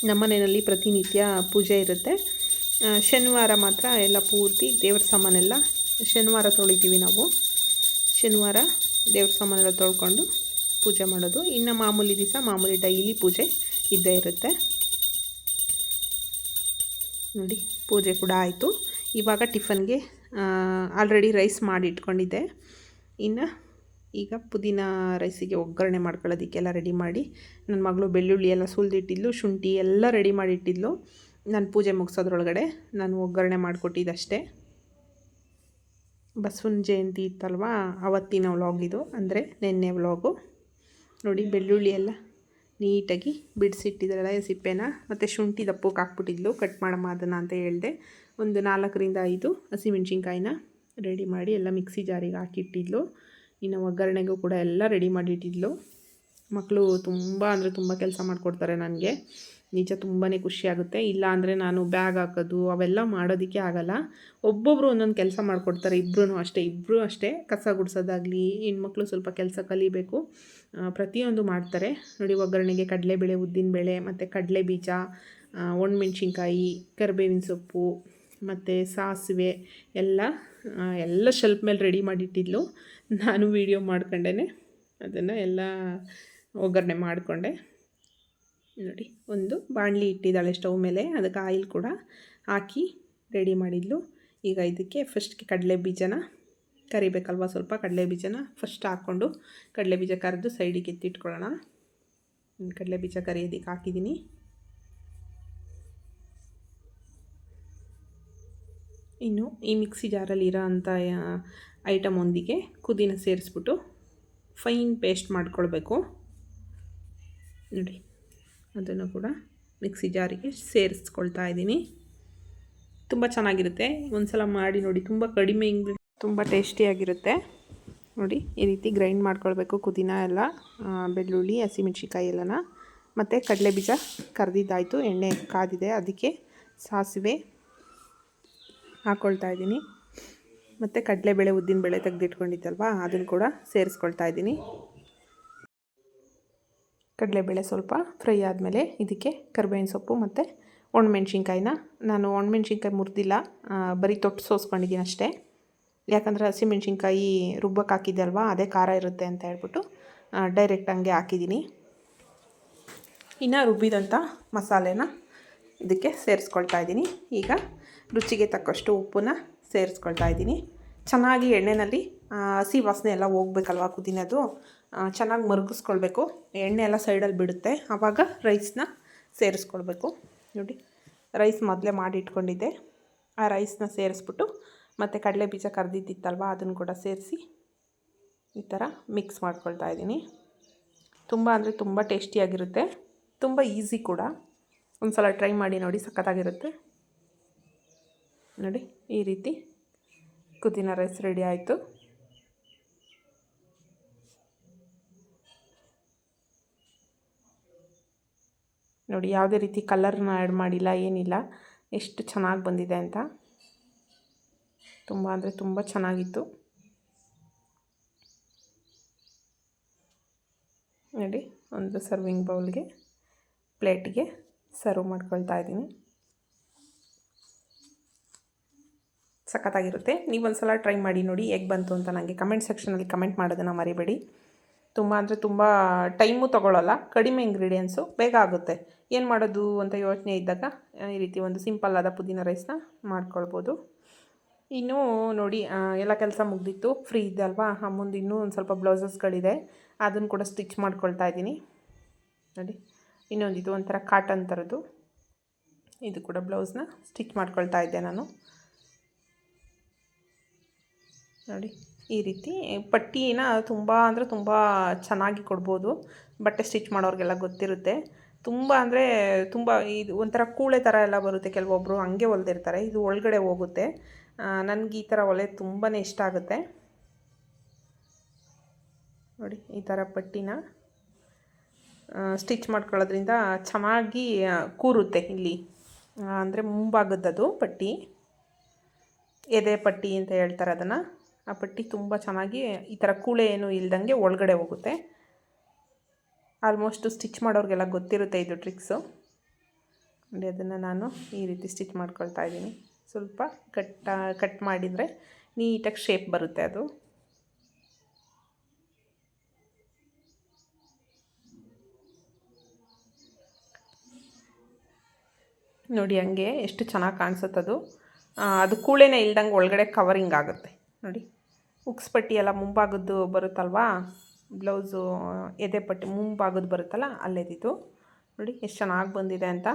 ನಮ್ಮನೆಯಲ್ಲಿ ಪ್ರತಿನಿತ್ಯ ಪೂಜೆ ಇರುತ್ತೆ. ಶನಿವಾರ ಮಾತ್ರ ಎಲ್ಲ ಪೂರ್ತಿ ದೇವ್ರ ಸಾಮಾನೆಲ್ಲ ಶನಿವಾರ ತೊಳಿತೀವಿ ನಾವು. ಶನಿವಾರ ದೇವ್ರ ಸಾಮಾನೆಲ್ಲ ತೊಳ್ಕೊಂಡು ಪೂಜೆ ಮಾಡೋದು. ಇನ್ನು ಮಾಮೂಲಿ ದಿವಸ, ಮಾಮೂಲಿ ಡೈಲಿ ಪೂಜೆ ಇದ್ದೇ ಇರುತ್ತೆ. ನೋಡಿ, ಪೂಜೆ ಕೂಡ ಆಯಿತು. ಇವಾಗ ಟಿಫನ್ಗೆ ಆಲ್ರೆಡಿ ರೈಸ್ ಮಾಡಿ ಇಟ್ಕೊಂಡಿದ್ದೆ ಇನ್ನು ಈಗ ಪುದೀನ ರೈಸಿಗೆ ಒಗ್ಗರಣೆ ಮಾಡ್ಕೊಳ್ಳೋದಕ್ಕೆಲ್ಲ ರೆಡಿ ಮಾಡಿ ನನ್ನ ಮಗಳು ಬೆಳ್ಳುಳ್ಳಿ ಎಲ್ಲ ಸುಲಿದಿಟ್ಟಿದ್ಲು, ಶುಂಠಿ ಎಲ್ಲ ರೆಡಿ ಮಾಡಿಟ್ಟಿದ್ಲು. ನಾನು ಪೂಜೆ ಮುಗಿಸೋದ್ರೊಳಗಡೆ ನಾನು ಒಗ್ಗರಣೆ ಮಾಡಿಕೊಟ್ಟಿದ್ದಷ್ಟೇ. ಬಸವನ ಜಯಂತಿ ಇತ್ತಲ್ವಾ, ಅವತ್ತಿನ ವ್ಲಾಗ್ ಇದು, ಅಂದರೆ ನಿನ್ನೆ ವ್ಲಾಗು ನೋಡಿ ಬೆಳ್ಳುಳ್ಳಿ ಎಲ್ಲ ನೀಟಾಗಿ ಬಿಡಿಸಿಟ್ಟಿದ್ದಾಳೆ ಸಿಪ್ಪೆನ ಮತ್ತು ಶುಂಠಿ ದಪ್ಪಕ್ಕೆ ಹಾಕ್ಬಿಟ್ಟಿದ್ಲು ಕಟ್ ಮಾಡಮ್ಮ ಅದನ್ನು ಅಂತ ಹೇಳಿದೆ. ಒಂದು ನಾಲ್ಕರಿಂದ ಐದು ಹಸಿಮೆಣ್ಸಿನ್ಕಾಯಿನ. ರೆಡಿ ಮಾಡಿ ಎಲ್ಲ ಮಿಕ್ಸಿ ಜಾರಿಗೆ ಹಾಕಿಟ್ಟಿದ್ಲು. ಇನ್ನು ಒಗ್ಗರಣೆಗೂ ಕೂಡ ಎಲ್ಲ ರೆಡಿ ಮಾಡಿಟ್ಟಿದ್ಲು. ಮಕ್ಕಳು ತುಂಬ ಅಂದರೆ ತುಂಬ ಕೆಲಸ ಮಾಡಿಕೊಡ್ತಾರೆ ನನಗೆ. ನಿಜ ತುಂಬಾ ಖುಷಿಯಾಗುತ್ತೆ ಇಲ್ಲ ಅಂದರೆ ನಾನು ಬ್ಯಾಗ್ ಹಾಕೋದು, ಅವೆಲ್ಲ ಮಾಡೋದಕ್ಕೆ ಆಗಲ್ಲ. ಒಬ್ಬೊಬ್ಬರು ಒಂದೊಂದು ಕೆಲಸ ಮಾಡಿಕೊಡ್ತಾರೆ. ಇಬ್ಬರೂ ಅಷ್ಟೇ ಇಬ್ಬರೂ ಅಷ್ಟೇ. ಕಸ ಗುಡಿಸೋದಾಗಲಿ, ಹೆಣ್ಮಕ್ಳು ಸ್ವಲ್ಪ ಕೆಲಸ ಕಲಿಬೇಕು. ಪ್ರತಿಯೊಂದು ಮಾಡ್ತಾರೆ. ನೋಡಿ, ಒಗ್ಗರಣೆಗೆ ಕಡಲೆಬೇಳೆ, ಉದ್ದಿನಬೇಳೆ, ಮತ್ತು ಕಡಲೆ ಬೀಜ ಒಣಮೆಣ್ಸಿನ್ಕಾಯಿ, ಕರಿಬೇವಿನ ಸೊಪ್ಪು ಮತ್ತು ಸಾಸಿವೆ ಎಲ್ಲ ಎಲ್ಲ ಶೆಲ್ಫ್ ಮೇಲೆ ರೆಡಿ ಮಾಡಿಟ್ಟಿದ್ಲು. ನಾನು ವೀಡಿಯೋ ಮಾಡ್ಕೊಂಡೇ ಅದನ್ನು ಎಲ್ಲ ಒಗ್ಗರಣೆ ಮಾಡಿಕೊಂಡೆ. ನೋಡಿ, ಒಂದು ಬಾಣಲಿ ಇಟ್ಟಿದ್ದಾಳೆ ಸ್ಟವ್ ಮೇಲೆ. ಅದಕ್ಕೆ ಆಯಿಲ್ ಕೂಡ ಹಾಕಿ ರೆಡಿ ಮಾಡಿದ್ಲು. ಈಗ ಇದಕ್ಕೆ ಫಸ್ಟ್ಗೆ ಕಡಲೆ ಬೀಜನ, ಕರಿಬೇಕಲ್ವ ಸ್ವಲ್ಪ ಕಡಲೆ ಬೀಜನ ಫಸ್ಟ್ ಹಾಕ್ಕೊಂಡು ಕಡಲೆ ಬೀಜ ಕರೆದು ಸೈಡಿಗೆ ಎತ್ತಿಟ್ಕೊಳ್ಳೋಣ. ಕಡಲೆ ಬೀಜ ಕರಿಯೋದಕ್ಕೆ ಹಾಕಿದ್ದೀನಿ. ಇನ್ನು ಈ ಮಿಕ್ಸಿ ಜಾರಲ್ಲಿ ಇರೋ ಅಂಥ ಐಟಮ್ ಒಂದಿಗೆ ಕುದಿನ ಸೇರಿಸ್ಬಿಟ್ಟು ಫೈನ್ ಪೇಸ್ಟ್ ಮಾಡ್ಕೊಳ್ಬೇಕು. ನೋಡಿ, ಅದನ್ನು ಕೂಡ ಮಿಕ್ಸಿ ಜಾರಿಗೆ ಸೇರಿಸ್ಕೊಳ್ತಾ ಇದ್ದೀನಿ. ತುಂಬ ಚೆನ್ನಾಗಿರುತ್ತೆ. ಒಂದ್ಸಲ ಮಾಡಿ ನೋಡಿ, ತುಂಬ ಕಡಿಮೆ ಇಂಗ್ರಿ, ತುಂಬ ಟೇಸ್ಟಿಯಾಗಿರುತ್ತೆ ನೋಡಿ, ಈ ರೀತಿ ಗ್ರೈಂಡ್ ಮಾಡ್ಕೊಳ್ಬೇಕು ಕುದಿನ ಎಲ್ಲ ಬೆಳ್ಳುಳ್ಳಿ ಹಸಿಮೆಣ್ಸಿಕಾಯಿ ಎಲ್ಲನ. ಮತ್ತು ಕಡಲೆ ಬೀಜ ಕರೆದಿದ್ದಾಯಿತು, ಎಣ್ಣೆ ಕಾದಿದೆ, ಅದಕ್ಕೆ ಸಾಸಿವೆ ಹಾಕ್ಕೊಳ್ತಾ ಇದ್ದೀನಿ. ಮತ್ತು ಕಡಲೆಬೇಳೆ ಉದ್ದಿನಬೇಳೆ ತೆಗೆದಿಟ್ಕೊಂಡಿದ್ದಲ್ವ, ಅದನ್ನು ಕೂಡ ಸೇರಿಸ್ಕೊಳ್ತಾ ಇದ್ದೀನಿ. ಕಡಲೆಬೇಳೆ ಸ್ವಲ್ಪ ಫ್ರೈ ಆದಮೇಲೆ ಇದಕ್ಕೆ ಕರ್ಬೇವಿನ ಸೊಪ್ಪು ಮತ್ತು ಒಣಮೆಣ್ಸಿನ್ಕಾಯಿನ. ನಾನು ಒಣಮೆಣ್ಸಿನ್ಕಾಯಿ ಮುರಿದಿಲ್ಲ ಬರೀ ತೊಟ್ಟು ಸೋಸ್ಕೊಂಡಿದ್ದೀನಿ ಅಷ್ಟೇ. ಯಾಕಂದರೆ ಹಸಿಮೆಣ್ಸಿನ್ಕಾಯಿ ರುಬ್ಬಕ್ಕೆ ಹಾಕಿದ್ದೆ ಅಲ್ವಾ ಅದೇ ಖಾರ ಇರುತ್ತೆ ಅಂತ ಹೇಳ್ಬಿಟ್ಟು ಡೈರೆಕ್ಟ್ ಹಂಗೆ ಹಾಕಿದ್ದೀನಿ. ಇನ್ನು ರುಬ್ಬಿದಂಥ ಮಸಾಲೆನ ಇದಕ್ಕೆ ಸೇರಿಸ್ಕೊಳ್ತಾ ಇದ್ದೀನಿ. ಈಗ ರುಚಿಗೆ ತಕ್ಕಷ್ಟು ಉಪ್ಪನ್ನ ಸೇರಿಸ್ಕೊಳ್ತಾ ಇದ್ದೀನಿ. ಚೆನ್ನಾಗಿ ಎಣ್ಣೆಯಲ್ಲಿ ಹಸಿ ವಾಸನೆ ಎಲ್ಲ ಹೋಗ್ಬೇಕಲ್ವ ಕುದಿನದು ಚೆನ್ನಾಗಿ ಮರುಗಿಸ್ಕೊಳ್ಬೇಕು. ಎಣ್ಣೆ ಎಲ್ಲ ಸೈಡಲ್ಲಿ ಬಿಡುತ್ತೆ. ಆವಾಗ ರೈಸ್ನ ಸೇರಿಸ್ಕೊಳ್ಬೇಕು. ನೋಡಿ, ರೈಸ್ ಮೊದಲೇ ಮಾಡಿ ಇಟ್ಕೊಂಡಿದ್ದೆ ಆ ರೈಸ್ನ ಸೇರಿಸ್ಬಿಟ್ಟು ಮತ್ತು ಕಡಲೆ ಬೀಜ ಕರೆದಿದ್ದಿತ್ತಲ್ವ, ಅದನ್ನು ಕೂಡ ಸೇರಿಸಿ ಈ ಥರ ಮಿಕ್ಸ್ ಮಾಡ್ಕೊಳ್ತಾ ಇದ್ದೀನಿ. ತುಂಬ ಅಂದರೆ ತುಂಬ ಟೇಸ್ಟಿಯಾಗಿರುತ್ತೆ. ತುಂಬ ಈಸಿ ಕೂಡ. ಒಂದು ಸಲ ಟ್ರೈ ಮಾಡಿ ನೋಡಿ ಸಖತ್ತಾಗಿರುತ್ತೆ. ನೋಡಿ, ಈ ರೀತಿ ಕುದಿನ ರೈಸ್ ರೆಡಿ ಆಯಿತು. ನೋಡಿ, ಯಾವುದೇ ರೀತಿ ಕಲರ್ನ ಆ್ಯಡ್ ಮಾಡಿಲ್ಲ, ಏನಿಲ್ಲ, ಎಷ್ಟು ಚೆನ್ನಾಗಿ ಬಂದಿದೆ ಅಂತ. ತುಂಬ ಅಂದರೆ ತುಂಬ ಚೆನ್ನಾಗಿತ್ತು. ನೋಡಿ, ಒಂದು ಸರ್ವಿಂಗ್ ಬೌಲ್ಗೆ ಪ್ಲೇಟಿಗೆ ಸರ್ವ್ ಮಾಡ್ಕೊಳ್ತಾ ಇದ್ದೀನಿ. ಸಖತ್ತಾಗಿರುತ್ತೆ. ನೀವು ಒಂದು ಸಲ ಟ್ರೈ ಮಾಡಿ ನೋಡಿ ಹೇಗೆ ಬಂತು ಅಂತ ನನಗೆ ಕಮೆಂಟ್ ಸೆಕ್ಷನಲ್ಲಿ ಕಮೆಂಟ್ ಮಾಡೋದನ್ನು ಮರಿಬೇಡಿ. ತುಂಬ ಅಂದರೆ ತುಂಬ ಟೈಮು ತೊಗೊಳ್ಳಲ್ಲ ಕಡಿಮೆ ಇಂಗ್ರೀಡಿಯೆಂಟ್ಸು ಬೇಗ ಆಗುತ್ತೆ. ಏನು ಮಾಡೋದು ಅಂತ ಯೋಚನೆ ಇದ್ದಾಗ ಈ ರೀತಿ ಒಂದು ಸಿಂಪಲ್ ಆದ ಪುದೀನ ರೈಸ್ನ ಮಾಡ್ಕೊಳ್ಬೋದು. ಇನ್ನೂ ನೋಡಿ ಎಲ್ಲ ಕೆಲಸ ಮುಗ್ದಿತ್ತು. ಫ್ರೀ ಇದೆ ಅಲ್ವಾ? ಮುಂದೆ ಇನ್ನೂ ಒಂದು ಸ್ವಲ್ಪ ಬ್ಲೌಸಸ್ಗಳಿದೆ ಅದನ್ನು ಕೂಡ ಸ್ಟಿಚ್ ಮಾಡ್ಕೊಳ್ತಾ ಇದ್ದೀನಿ. ನೋಡಿ ಇನ್ನೊಂದಿದು ಒಂಥರ ಕಾಟನ್ ಥರದ್ದು ಇದು ಕೂಡ ಬ್ಲೌಸ್ನ ಸ್ಟಿಚ್ ಮಾಡ್ಕೊಳ್ತಾ ಇದ್ದೆ ನಾನು. ನೋಡಿ, ಈ ರೀತಿ. ಪಟ್ಟಿನ ತುಂಬ ಅಂದರೆ ತುಂಬ ಚೆನ್ನಾಗಿ ಕೊಡ್ಬೋದು. ಬಟ್ಟೆ ಸ್ಟಿಚ್ ಮಾಡೋರಿಗೆಲ್ಲ ಗೊತ್ತಿರುತ್ತೆ. ತುಂಬ ಅಂದರೆ ತುಂಬ ಇದು ಒಂಥರ ಕೂಳೆ ಥರ ಎಲ್ಲ ಬರುತ್ತೆ. ಕೆಲವೊಬ್ಬರು ಹಂಗೆ ಹೊಲ್ದಿರ್ತಾರೆ. ಇದು ಒಳಗಡೆ ಹೋಗುತ್ತೆ. ನನಗೆ ಈ ಥರ ಒಲೆ ತುಂಬಾ ಇಷ್ಟ ಆಗುತ್ತೆ. ನೋಡಿ, ಈ ಥರ ಪಟ್ಟಿನ ಸ್ಟಿಚ್ ಮಾಡ್ಕೊಳ್ಳೋದ್ರಿಂದ ಚೆನ್ನಾಗಿ ಕೂರುತ್ತೆ ಇಲ್ಲಿ. ಅಂದರೆ ಮುಂಭಾಗದ್ದದು ಪಟ್ಟಿ. ಎದೆ ಪಟ್ಟಿ ಅಂತ ಹೇಳ್ತಾರೆ ಅದನ್ನು. ಆ ಪಟ್ಟಿ ತುಂಬ ಚೆನ್ನಾಗಿ ಈ ಥರ ಕೂಳೆ ಏನು ಇಲ್ದಂಗೆ ಒಳಗಡೆ ಹೋಗುತ್ತೆ. ಆಲ್ಮೋಸ್ಟು ಸ್ಟಿಚ್ ಮಾಡೋರಿಗೆಲ್ಲ ಗೊತ್ತಿರುತ್ತೆ ಇದು ಟ್ರಿಕ್ಸು ನೋಡಿ ಅದನ್ನು ನಾನು ಈ ರೀತಿ ಸ್ಟಿಚ್ ಮಾಡ್ಕೊಳ್ತಾ ಇದ್ದೀನಿ. ಸ್ವಲ್ಪ ಕಟ್ ಕಟ್ ಮಾಡಿದರೆ ನೀಟಾಗಿ ಶೇಪ್ ಬರುತ್ತೆ ಅದು. ನೋಡಿ ಹಂಗೆ ಎಷ್ಟು ಚೆನ್ನಾಗಿ ಕಾಣಿಸುತ್ತದು. ಅದು ಕೂಳೆನೇ ಇಲ್ದಂಗೆ ಒಳಗಡೆ ಕವರಿಂಗ್ ಆಗುತ್ತೆ. ನೋಡಿ. ಉಕ್ಸ್ ಪಟ್ಟಿ ಎಲ್ಲ ಮುಂಭಾಗದ್ದು ಬರುತ್ತಲ್ವಾ? ಬ್ಲೌಸು, ಎದೆ ಪಟ್ಟಿ ಮುಂಭಾಗದ್ದು ಬರುತ್ತಲ್ಲ ಅಲ್ಲೇದಿತ್ತು ನೋಡಿ, ಎಷ್ಟು ಚೆನ್ನಾಗಿ ಬಂದಿದೆ ಅಂತ.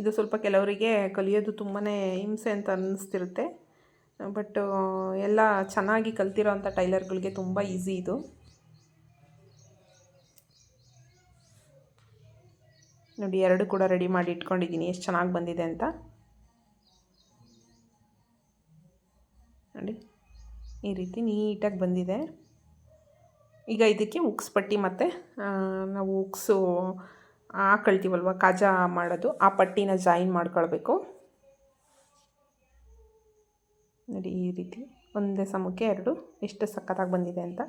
ಇದು ಸ್ವಲ್ಪ ಕೆಲವರಿಗೆ ಕಲಿಯೋದು ತುಂಬಾ ಹಿಂಸೆ ಅಂತ ಅನ್ನಿಸ್ತಿರುತ್ತೆ. ಬಟ್, ಎಲ್ಲ ಚೆನ್ನಾಗಿ ಕಲ್ತಿರೋ ಅಂಥ ಟೈಲರ್ಗಳಿಗೆ ತುಂಬ ಈಸಿ ಇದು. ನೋಡಿ, ಎರಡು ಕೂಡ ರೆಡಿ ಮಾಡಿ ಇಟ್ಕೊಂಡಿದ್ದೀನಿ. ಎಷ್ಟು ಚೆನ್ನಾಗಿ ಬಂದಿದೆ ಅಂತ. ನೋಡಿ. ಈ ರೀತಿ ನೀಟಾಗಿ ಬಂದಿದೆ. ಈಗ ಇದಕ್ಕೆ ಉಕ್ಸ್ ಪಟ್ಟಿ ಮತ್ತು ನಾವು ಉಕ್ಸು ಹಾಕೊಳ್ತೀವಲ್ವ ಕಾಜಾ ಮಾಡೋದು, ಆ ಪಟ್ಟಿನ ಜಾಯಿನ್ ಮಾಡ್ಕೊಳ್ಬೇಕು. ನೋಡಿ, ಈ ರೀತಿ ಒಂದೇ ಸಮಕ್ಕೆ ಎರಡು, ಎಷ್ಟು ಸಖತ್ತಾಗಿ ಬಂದಿದೆ ಅಂತ.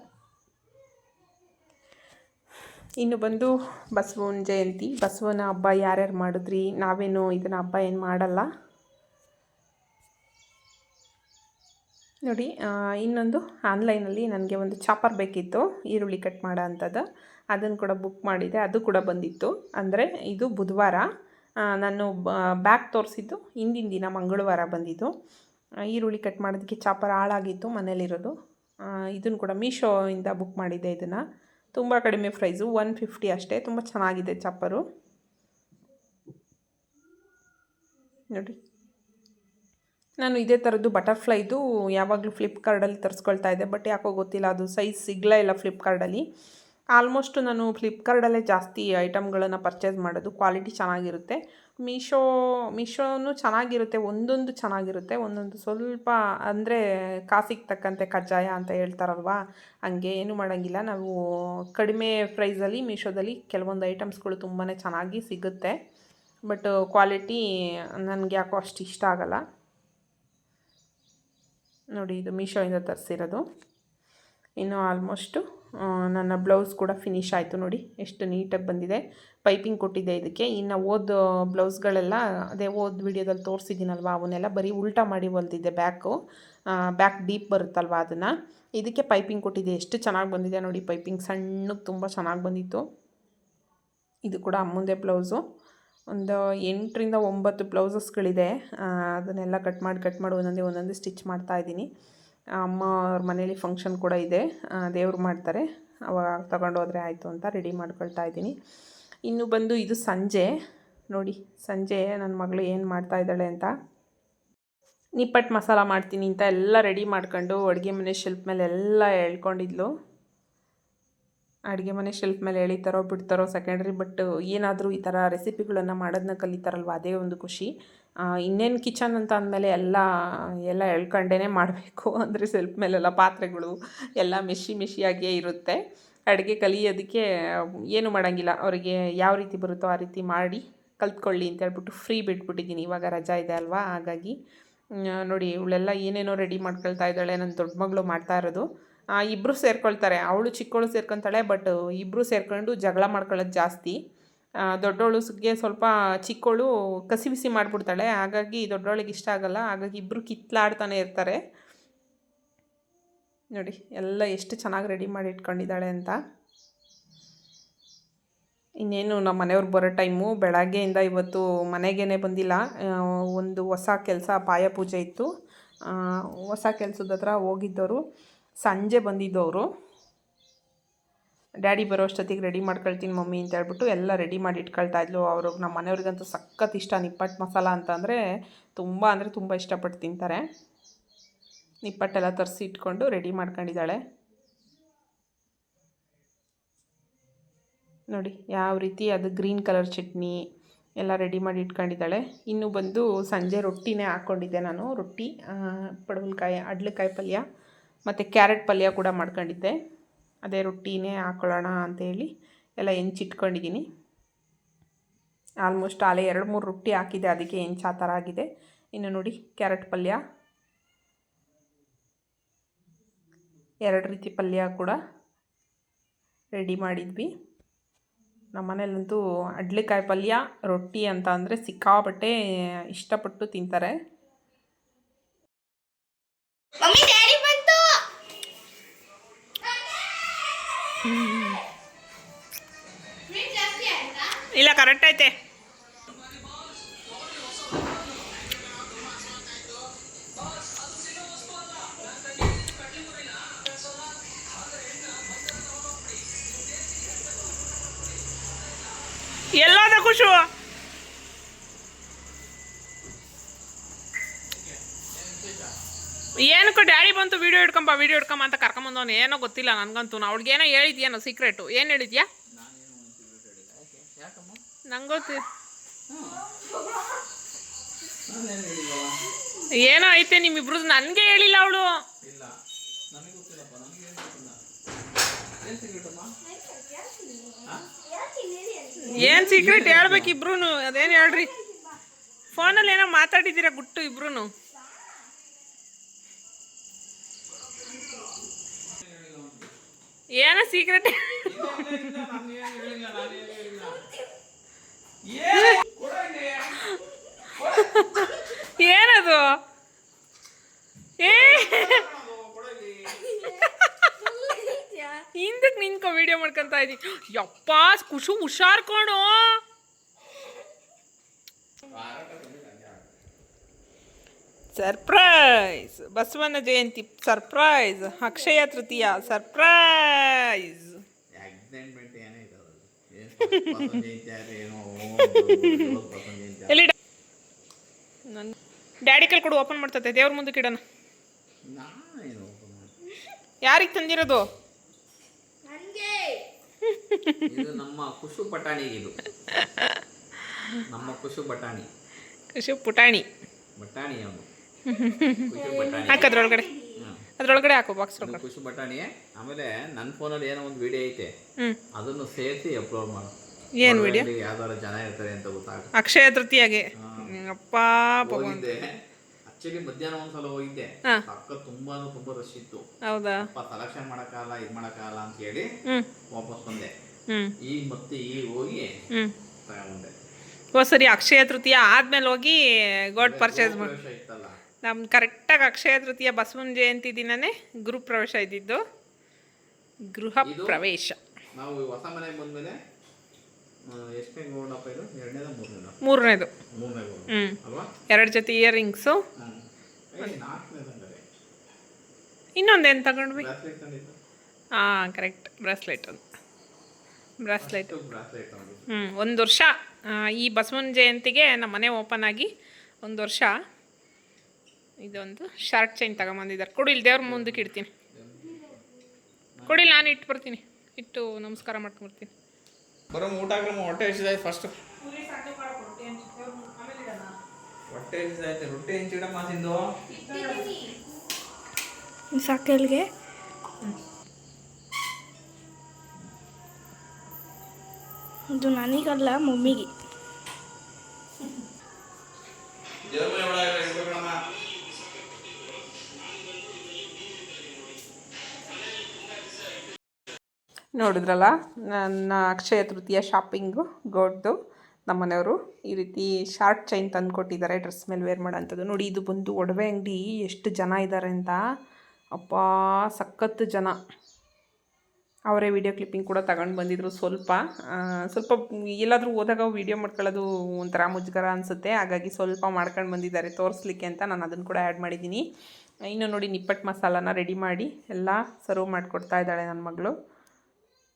ಇನ್ನು ಬಂದು ಬಸವನ ಜಯಂತಿ. ಬಸವನ ಹಬ್ಬ ಯಾರ್ಯಾರು ಮಾಡಿದ್ರಿ? ನಾವೇನು ಇದನ್ನು ಹಬ್ಬ ಏನು ಮಾಡಲ್ಲ. ನೋಡಿ ಇನ್ನೊಂದು ಆನ್ಲೈನಲ್ಲಿ ನನಗೆ ಒಂದು ಚಾಪರ್ ಬೇಕಿತ್ತು, ಈರುಳ್ಳಿ ಕಟ್ ಮಾಡೋ ಅಂಥದ್ದು ಅದನ್ನು ಕೂಡ ಬುಕ್ ಮಾಡಿದೆ, ಅದು ಕೂಡ ಬಂದಿತ್ತು. ಅಂದರೆ ಇದು ಬುಧವಾರ ನಾನು ಬ್ಯಾಗ್ ತೋರಿಸಿದ್ದು ಹಿಂದಿನ ದಿನ ಮಂಗಳವಾರ ಬಂದಿದ್ದು. ಈರುಳ್ಳಿ ಕಟ್ ಮಾಡೋದಕ್ಕೆ ಚಾಪರ್ ಹಾಳಾಗಿತ್ತು ಮನೇಲಿರೋದು. ಇದನ್ನು ಕೂಡ ಮೀಶೋಯಿಂದ ಬುಕ್ ಮಾಡಿದ್ದೆ ಇದನ್ನು. ತುಂಬ ಕಡಿಮೆ ಪ್ರೈಸು, ಒನ್ ಫಿಫ್ಟಿ ಅಷ್ಟೇ, ತುಂಬ ಚೆನ್ನಾಗಿದೆ ಚಾಪರು. ನೋಡಿ. ನಾನು ಇದೇ ಥರದ್ದು ಬಟರ್ಫ್ಲೈದು ಯಾವಾಗಲೂ ಫ್ಲಿಪ್ಕಾರ್ಟಲ್ಲಿ ತರಿಸ್ಕೊಳ್ತಾ ಇದ್ದೆ, ಬಟ್ ಯಾಕೋ ಗೊತ್ತಿಲ್ಲ, ಅದು ಸೈಜ್ ಸಿಗಲೇ ಇಲ್ಲ ಫ್ಲಿಪ್ಕಾರ್ಟಲ್ಲಿ. ಆಲ್ಮೋಸ್ಟ್ ನಾನು ಫ್ಲಿಪ್ಕಾರ್ಟಲ್ಲೇ ಜಾಸ್ತಿ ಐಟಮ್ಗಳನ್ನು ಪರ್ಚೇಸ್ ಮಾಡೋದು, ಕ್ವಾಲಿಟಿ ಚೆನ್ನಾಗಿರುತ್ತೆ. ಮೀಶೋ, ಮೀಶೋನು ಚೆನ್ನಾಗಿರುತ್ತೆ, ಒಂದೊಂದು ಚೆನ್ನಾಗಿರುತ್ತೆ, ಒಂದೊಂದು ಸ್ವಲ್ಪ ಅಂದರೆ ಕಾಸಿಗೆ ತಕ್ಕಂತೆ ಕಜ್ಜಾಯ ಅಂತ ಹೇಳ್ತಾರಲ್ವಾ, ಹಂಗೆ ಏನು ಮಾಡೋಂಗಿಲ್ಲ. ನಾವು ಕಡಿಮೆ ಪ್ರೈಸಲ್ಲಿ ಮೀಶೋದಲ್ಲಿ ಕೆಲವೊಂದು ಐಟಮ್ಸ್ಗಳು ತುಂಬಾ ಚೆನ್ನಾಗಿ ಸಿಗುತ್ತೆ, ಬಟ್ ಕ್ವಾಲಿಟಿ ನನಗೆ ಯಾಕೋ ಅಷ್ಟು ಇಷ್ಟ ಆಗಲ್ಲ. ನೋಡಿ, ಇದು ಮೀಶೋಯಿಂದ ತರಿಸಿರೋದು. ಇನ್ನು ಆಲ್ಮೋಸ್ಟು ನನ್ನ ಬ್ಲೌಸ್ ಕೂಡ ಫಿನಿಶ್ ಆಯಿತು ನೋಡಿ. ಎಷ್ಟು ನೀಟಾಗಿ ಬಂದಿದೆ. ಪೈಪಿಂಗ್ ಕೊಟ್ಟಿದ್ದೆ ಇದಕ್ಕೆ. ಇನ್ನು ಓದ್ ಬ್ಲೌಸ್ಗಳೆಲ್ಲ ಅದೇ ಓದ್ ವಿಡಿಯೋದಲ್ಲಿ ತೋರಿಸಿದ್ದೀನಲ್ವ, ಅವನ್ನೆಲ್ಲ ಬರೀ ಉಲ್ಟಾ ಮಾಡಿ ಹೊಲ್ದಿದ್ದೆ ಬ್ಯಾಕು ಬ್ಯಾಕ್ ಡೀಪ್ ಬರುತ್ತಲ್ವ ಅದನ್ನು. ಇದಕ್ಕೆ ಪೈಪಿಂಗ್ ಕೊಟ್ಟಿದ್ದೆ. ಎಷ್ಟು ಚೆನ್ನಾಗಿ ಬಂದಿದೆ ನೋಡಿ ಪೈಪಿಂಗ್ ಸಣ್ಣಗೆ ತುಂಬ ಚೆನ್ನಾಗಿ ಬಂದಿತ್ತು. ಇದು ಕೂಡ ಮುಂದೆ ಬ್ಲೌಸು ಒಂದು ಎಂಟರಿಂದ ಒಂಬತ್ತು ಬ್ಲೌಸಸ್ಗಳಿದೆ. ಅದನ್ನೆಲ್ಲ ಕಟ್ ಮಾಡಿ ಕಟ್ ಮಾಡಿ ಒಂದೊಂದೇ ಒಂದೊಂದೇ ಸ್ಟಿಚ್ ಮಾಡ್ತಾಯಿದ್ದೀನಿ ಅಮ್ಮ ಅವ್ರ ಮನೇಲಿ ಫಂಕ್ಷನ್ ಕೂಡ ಇದೆ. ದೇವ್ರು ಮಾಡ್ತಾರೆ. ಅವಾಗ ತಗೊಂಡು ಹೋದರೆ ಆಯಿತು ಅಂತ ರೆಡಿ ಮಾಡ್ಕೊಳ್ತಾ ಇದ್ದೀನಿ. ಇನ್ನು ಬಂದು ಇದು ಸಂಜೆ. ನೋಡಿ, ಸಂಜೆ ನನ್ನ ಮಗಳು ಏನು ಮಾಡ್ತಾ ಇದ್ದಾಳೆ ಅಂತ. ನಿಪ್ಪಟ್ಟು ಮಸಾಲ ಮಾಡ್ತೀನಿ ಅಂತ ಎಲ್ಲ ರೆಡಿ ಮಾಡ್ಕೊಂಡು, ಅಡುಗೆ ಮನೆ ಶಿಲ್ಪ ಮೇಲೆ ಎಲ್ಲ ಎಳ್ಕೊಂಡಿದ್ಲು. ಅಡುಗೆ ಮನೆ ಶೆಲ್ಫ್ ಮೇಲೆ ಎಳಿತಾರೋ ಬಿಡ್ತಾರೋ ಸೆಕೆಂಡ್ರಿ ಬಟ್ ಏನಾದರೂ ಈ ಥರ ರೆಸಿಪಿಗಳನ್ನು ಮಾಡೋದನ್ನ ಕಲಿತಾರಲ್ವ? ಅದೇ ಒಂದು ಖುಷಿ. ಇನ್ನೇನು ಕಿಚನ್ ಅಂತ ಅಂದಮೇಲೆ ಎಲ್ಲ ಎಲ್ಲ ಎಳ್ಕೊಂಡೇ ಮಾಡಬೇಕು. [LAUGHS] ಅಂದರೆ ಸೆಲ್ಫ್ ಮೇಲೆಲ್ಲ ಪಾತ್ರೆಗಳು ಎಲ್ಲ ಮೆಷಿ ಮೆಷಿಯಾಗಿಯೇ ಇರುತ್ತೆ. ಅಡುಗೆ ಕಲಿಯೋದಕ್ಕೆ ಏನು ಮಾಡೋಂಗಿಲ್ಲ. ಅವರಿಗೆ ಯಾವ ರೀತಿ ಬರುತ್ತೋ ಆ ರೀತಿ ಮಾಡಿ ಕಲ್ತ್ಕೊಳ್ಳಿ ಅಂತ ಹೇಳ್ಬಿಟ್ಟು ಫ್ರೀ ಬಿಟ್ಬಿಟ್ಟಿದ್ದೀನಿ. ಇವಾಗ ರಜಾ ಇದೆ ಅಲ್ವಾ? ಹಾಗಾಗಿ ನೋಡಿ, ಇವಳೆಲ್ಲ ಏನೇನೋ ರೆಡಿ ಮಾಡ್ಕೊಳ್ತಾ ಇದ್ದಾಳೆ. ನನ್ನ ದೊಡ್ಡ ಮಗಳು ಮಾಡ್ತಾ ಇರೋದು. ಇಬ್ಬರು ಸೇರ್ಕೊಳ್ತಾರೆ. ಅವಳು ಚಿಕ್ಕವಳು ಸೇರ್ಕೊತಾಳೆ ಬಟ್ ಇಬ್ಬರು ಸೇರ್ಕೊಂಡು ಜಗಳ ಮಾಡ್ಕೊಳ್ಳೋದು ಜಾಸ್ತಿ. ದೊಡ್ಡವಳಿಗೆ ಸ್ವಲ್ಪ ಚಿಕ್ಕವಳು ಕಸಿ ಬಿಸಿ ಮಾಡಿಬಿಡ್ತಾಳೆ. ಹಾಗಾಗಿ ದೊಡ್ಡವಳಿಗೆ ಇಷ್ಟ ಆಗಲ್ಲ. ಹಾಗಾಗಿ ಇಬ್ಬರು ಕಿತ್ಲಾಡ್ತಾನೆ ಇರ್ತಾರೆ. ನೋಡಿ, ಎಲ್ಲ ಎಷ್ಟು ಚೆನ್ನಾಗಿ ರೆಡಿ ಮಾಡಿ ಇಟ್ಕೊಂಡಿದ್ದಾಳೆ ಅಂತ. ಇನ್ನೇನು ನಮ್ಮ ಮನೆಯವ್ರು ಬರೋ ಟೈಮು. ಬೆಳಗ್ಗೆಯಿಂದ ಇವತ್ತು ಮನೆಗೇ ಬಂದಿಲ್ಲ. ಒಂದು ಹೊಸ ಕೆಲಸ ಪಾಯ ಪೂಜೆ ಇತ್ತು ಹೊಸ ಕೆಲಸದ ಹತ್ರ ಹೋಗಿದ್ದವರು. ಸಂಜೆ ಬಂದಿದ್ದವರು. ಡ್ಯಾಡಿ ಬರೋ ಅಷ್ಟೊತ್ತಿಗೆ ರೆಡಿ ಮಾಡ್ಕೊಳ್ತೀನಿ ಮಮ್ಮಿ ಅಂತ ಹೇಳ್ಬಿಟ್ಟು ಎಲ್ಲ ರೆಡಿ ಮಾಡಿ ಇಟ್ಕೊಳ್ತಾ ಇದ್ಲು. ಅವರು ನಮ್ಮ ಮನೆಯವ್ರಿಗಂತೂ ಸಖತ್ ಇಷ್ಟ ನಿಪ್ಪಟ್ಟು ಮಸಾಲ ಅಂತಂದರೆ ತುಂಬ ಅಂದರೆ ತುಂಬ ಇಷ್ಟಪಟ್ಟು ತಿಂತಾರೆ. ನಿಪ್ಪಟ್ಟೆಲ್ಲ ತರಿಸಿ ಇಟ್ಕೊಂಡು ರೆಡಿ ಮಾಡ್ಕೊಂಡಿದ್ದಾಳೆ. ನೋಡಿ ಯಾವ ರೀತಿ ಅದು ಗ್ರೀನ್ ಕಲರ್ ಚಟ್ನಿ ಎಲ್ಲ ರೆಡಿ ಮಾಡಿ ಇಟ್ಕೊಂಡಿದ್ದಾಳೆ. ಇನ್ನು ಬಂದು ಸಂಜೆ ರೊಟ್ಟಿನೇ ಹಾಕ್ಕೊಂಡಿದ್ದೆ ನಾನು. ರೊಟ್ಟಿ ಪಡವಲಕಾಯಿ, ಅಡ್ಲಕಾಯಿ ಪಲ್ಯ. ಮತ್ತು ಕ್ಯಾರೆಟ್ ಪಲ್ಯ ಕೂಡ ಮಾಡ್ಕೊಂಡಿದ್ದೆ. ಅದೇ ರೊಟ್ಟಿನೇ ಹಾಕೊಳ್ಳೋಣ ಅಂಥೇಳಿ ಎಲ್ಲ ಹೆಂಚಿಟ್ಕೊಂಡಿದ್ದೀನಿ. ಆಲ್ಮೋಸ್ಟ್ ಆಲೇ ಎರಡು ಮೂರು ರೊಟ್ಟಿ ಹಾಕಿದೆ, ಅದಕ್ಕೆ ಹೆಂಚ ಆ ಥರ ಆಗಿದೆ. ಇನ್ನು ನೋಡಿ ಕ್ಯಾರೆಟ್ ಪಲ್ಯ. ಎರಡು ರೀತಿ ಪಲ್ಯ ಕೂಡ ರೆಡಿ ಮಾಡಿದ್ವಿ. ನಮ್ಮ ಮನೇಲಂತೂ ಅಡ್ಲೆಕಾಯಿ ಪಲ್ಯ, ರೊಟ್ಟಿ ಅಂತ ಅಂದರೆ ಸಿಕ್ಕಾಪಟ್ಟೆ ಇಷ್ಟಪಟ್ಟು ತಿಂತಾರೆ. ಇಲ್ಲ ಕರೆಕ್ಟ್ ಐತೆ. ಎಲ್ಲಾದ ಖುಷು ಏನಕ್ಕೂ ಡ್ಯಾಡಿ ಬಂತು ವಿಡಿಯೋ ಹಿಡ್ಕೊಂಬ ವಿಡಿಯೋ ಹಿಡ್ಕೊಂಬ ಅಂತ ಕರ್ಕೊಂಬಂದವನು. ಏನೋ ಗೊತ್ತಿಲ್ಲ ನನಗಂತೂ. ಅವ್ಳಿಗೇನೋ ಹೇಳಿದ್ಯೇನೋ ಸೀಕ್ರೆಟು ಏನು ಹೇಳಿದ್ಯಾ? ನಂಗೆ ಗೊತ್ತಿ ಏನೋ ಐತೆ ನಿಮ್ಮಿಬ್ರು ನನಗೆ ಹೇಳಿಲ್ಲ ಅವಳು. ಏನು ಸೀಕ್ರೆಟ್ ಹೇಳ್ಬೇಕು ಇಬ್ರು ಅದೇನು ಹೇಳ್ರಿ? ಫೋನಲ್ಲಿ ಏನೋ ಮಾತಾಡಿದ್ದೀರಾ ಗುಟ್ಟು ಇಬ್ರು ಏನೋ ಸೀಕ್ರೆಟ್ ಏನದು? ಏ? ಹಿಂದಕ್ಕೆ ನಿಂತ್ಕೊ ವಿಡಿಯೋ ಮಾಡ್ಕೊಂತ ಇದ್ದಿ ಯಪ್ಪ ಖುಷು ಹುಷಾರ್ ಕೊಡು. ಸರ್ಪ್ರೈಸ್ ಬಸವನ ಜಯಂತಿ ಸರ್ಪ್ರೈಸ್ ಅಕ್ಷಯ ತೃತೀಯ ಸರ್ಪ್ರೈಸ್ ಎಲ್ಲಿ ನನ್ನ ಡ್ಯಾಡಿ ಕಲ್ ಕೊಡು ಓಪನ್ ಮಾಡ್ತತೆ ದೇವ್ರ ಮುಂದೆ ಇಡೋಣ. ಮಾಡ್ತೀನಿ? ಯಾರಿಗೆ ತಂದಿರೋದು? ನನಗೆ ಇದು ನಮ್ಮ ಕುಶು ಬಟಾಣಿ ಇದು. ನಮ್ಮ ಕುಶು ಬಟಾಣಿ ಖುಷಿ ಪುಟಾಣಿ. ಬಟಾಣಿ ಅವನು ಹಾಕದ್ರೊಳಗಡೆ. ಅದ್ರೊಳಗಡೆ. ಹಾಕು ಬಾಕ್ಸ್ ಖುಷಿ ಒಳಗಡೆ ಬಟಾಣಿ ಆಮೇಲೆ ನನ್ನ ಫೋನಲ್ಲಿ ಏನೋ ಒಂದು ವಿಡಿಯೋ ಐತೆ. ಅದನ್ನು ಸೇರಿಸಿ ಅಪ್ಲೋಡ್ ಮಾಡು. ಏನು ವಿಡಿಯೋ ಯಾವ್ದಾದ್ರು ಯಾವ್ದಾರ ಜನ ಇರ್ತಾರೆ ಅಂತ ಗೊತ್ತಾಗ. ಅಕ್ಷಯ ತೃತೀಯಾಗೆ. ಅಪ್ಪ ಹೋಗಿದ್ದೆ. ಆಕ್ಚುಲಿ ಮಧ್ಯಾಹ್ನ ಒಂದ್ಸಲ ಹೋಗಿದ್ದೆ. ಅಕ್ಕ ತುಂಬಾ ತುಂಬಾ ರಶ್ ಇತ್ತು. ಹೌದಾ? ಅಪ್ಪ ಸೆಲೆಕ್ಷನ್ ಮಾಡಕ್ಕಾಗಲ್ಲ ಇದು ಮಾಡಕ್ಕಾಗಲ್ಲ ಅಂತ ಹೇಳಿ ವಾಪಸ್ ಬಂದೆ. ಈಗ ಮತ್ತೆ ಈಗ ಹೋಗಿ ತಗೊಂಡೆ. ಓ ಸರಿ ಅಕ್ಷಯ ತೃತೀಯ ಆದ್ಮೇಲೆ ಹೋಗಿ ಗೋಡ್ ಪರ್ಚೇಸ್ ಮಾಡಿ. ಇತ್ತಲ್ಲ. ನಮ್ಮ ಕರೆಕ್ಟಾಗಿ ಅಕ್ಷಯ ತೃತೀಯ ಬಸವನ ಜಯಂತಿ ದಿನನೇ ಗೃಹ ಪ್ರವೇಶ ಇದ್ದಿದ್ದು. ಗೃಹ ಪ್ರವೇಶ. ನಾವು ಹೊಸ ಮನೆ ಬಂದ್ಮೇಲೆ ಆ, ಎಷ್ಟನೇ ಗೋಲ್ಡಪ್ಪ ಇದು? ಎರಡನೇದ ಮೂರನೇದ? ಮೂರನೇದು. ಮೂರನೇ ಗೋಲ್ಡ್. ಹ್ಞೂ ಅಲ್ವಾ? ಎರಡು ಜೊತೆ ಇಯರಿಂಗ್ಸು. ಇನ್ನೊಂದೇನು ತಗೊಂಡ್ವಿ? ಹಾಂ ಕರೆಕ್ಟ್. ಬ್ರಾಸ್ಲೆಟ್ ಒಂದು. ಬ್ರಾಸ್ಲೆಟ್. ಹ್ಞೂ ಒಂದು ವರ್ಷ ಈ ಬಸವನ ಜಯಂತಿಗೆ ನಮ್ಮ ಮನೆ ಓಪನ್ ಆಗಿ ಒಂದು ವರ್ಷ. ಇದೊಂದು ಶಾರ್ಟ್ ಚೈನ್ ತಗೊಂಬಂದಿದ್ದಾರೆ. ಕೊಡಿಲ್ ಇಲ್ಲಿ ದೇವ್ರ ಮುಂದಕ್ಕೆ ಇಡ್ತೀನಿ. ಕೊಡಿ ನಾನು ಇಟ್ಟು ಬರ್ತೀನಿ ಇಟ್ಟು ನಮಸ್ಕಾರ ಮಾಡ್ಕೊಂಬರ್ತೀನಿ ಬರೋ ಊಟ ಹೊಟ್ಟೆ ಹಸಿದಾಯ್ತು ಫಸ್ಟ್ ಹೊಟ್ಟೆ ಹಸಿದಾಯ್ತು ರೊಟ್ಟಿ ಹೆಂಚಿಡಮ್ಮ ತಿಂದು. ಸಾಕಲ್ಗೆ. ಇದು ನನಗಲ್ಲ ಮಮ್ಮಿಗೆ. ನೋಡಿದ್ರಲ್ಲ? ನನ್ನ ಅಕ್ಷಯ ತೃತೀಯ ಶಾಪಿಂಗು, ಗೋಡ್ದು. ನಮ್ಮನೆಯವರು ಈ ರೀತಿ ಶಾರ್ಟ್ ಚೈನ್ ತಂದು ಕೊಟ್ಟಿದ್ದಾರೆ, ಡ್ರೆಸ್ ಮೇಲೆ ವೇರ್ ಮಾಡೋಂಥದ್ದು. ನೋಡಿ, ಇದು ಬಂದು ಒಡವೆ ಅಂಗಡಿ, ಎಷ್ಟು ಜನ ಇದ್ದಾರೆ ಅಂತ. ಅಪ್ಪ ಸಖತ್ತು ಜನ. ಅವರೇ ವಿಡಿಯೋ ಕ್ಲಿಪ್ಪಿಂಗ್ ಕೂಡ ತಗೊಂಡು ಬಂದಿದ್ರು ಸ್ವಲ್ಪ. ಸ್ವಲ್ಪ ಎಲ್ಲಾದರೂ ಹೋದಾಗ ವಿಡಿಯೋ ಮಾಡ್ಕೊಳ್ಳೋದು ಒಂಥರ ಮುಜುಗರ ಅನಿಸುತ್ತೆ. ಹಾಗಾಗಿ ಸ್ವಲ್ಪ ಮಾಡ್ಕೊಂಡು ಬಂದಿದ್ದಾರೆ, ತೋರಿಸ್ಲಿಕ್ಕೆ ಅಂತ ನಾನು ಅದನ್ನು ಕೂಡ ಆ್ಯಡ್ ಮಾಡಿದ್ದೀನಿ. ಇನ್ನು ನೋಡಿ, ನಿಪ್ಪಟ್ಟು ಮಸಾಲಾನ ರೆಡಿ ಮಾಡಿ ಎಲ್ಲ ಸರ್ವ್ ಮಾಡಿಕೊಡ್ತಾ ಇದ್ದಾಳೆ ನನ್ನ ಮಗಳು.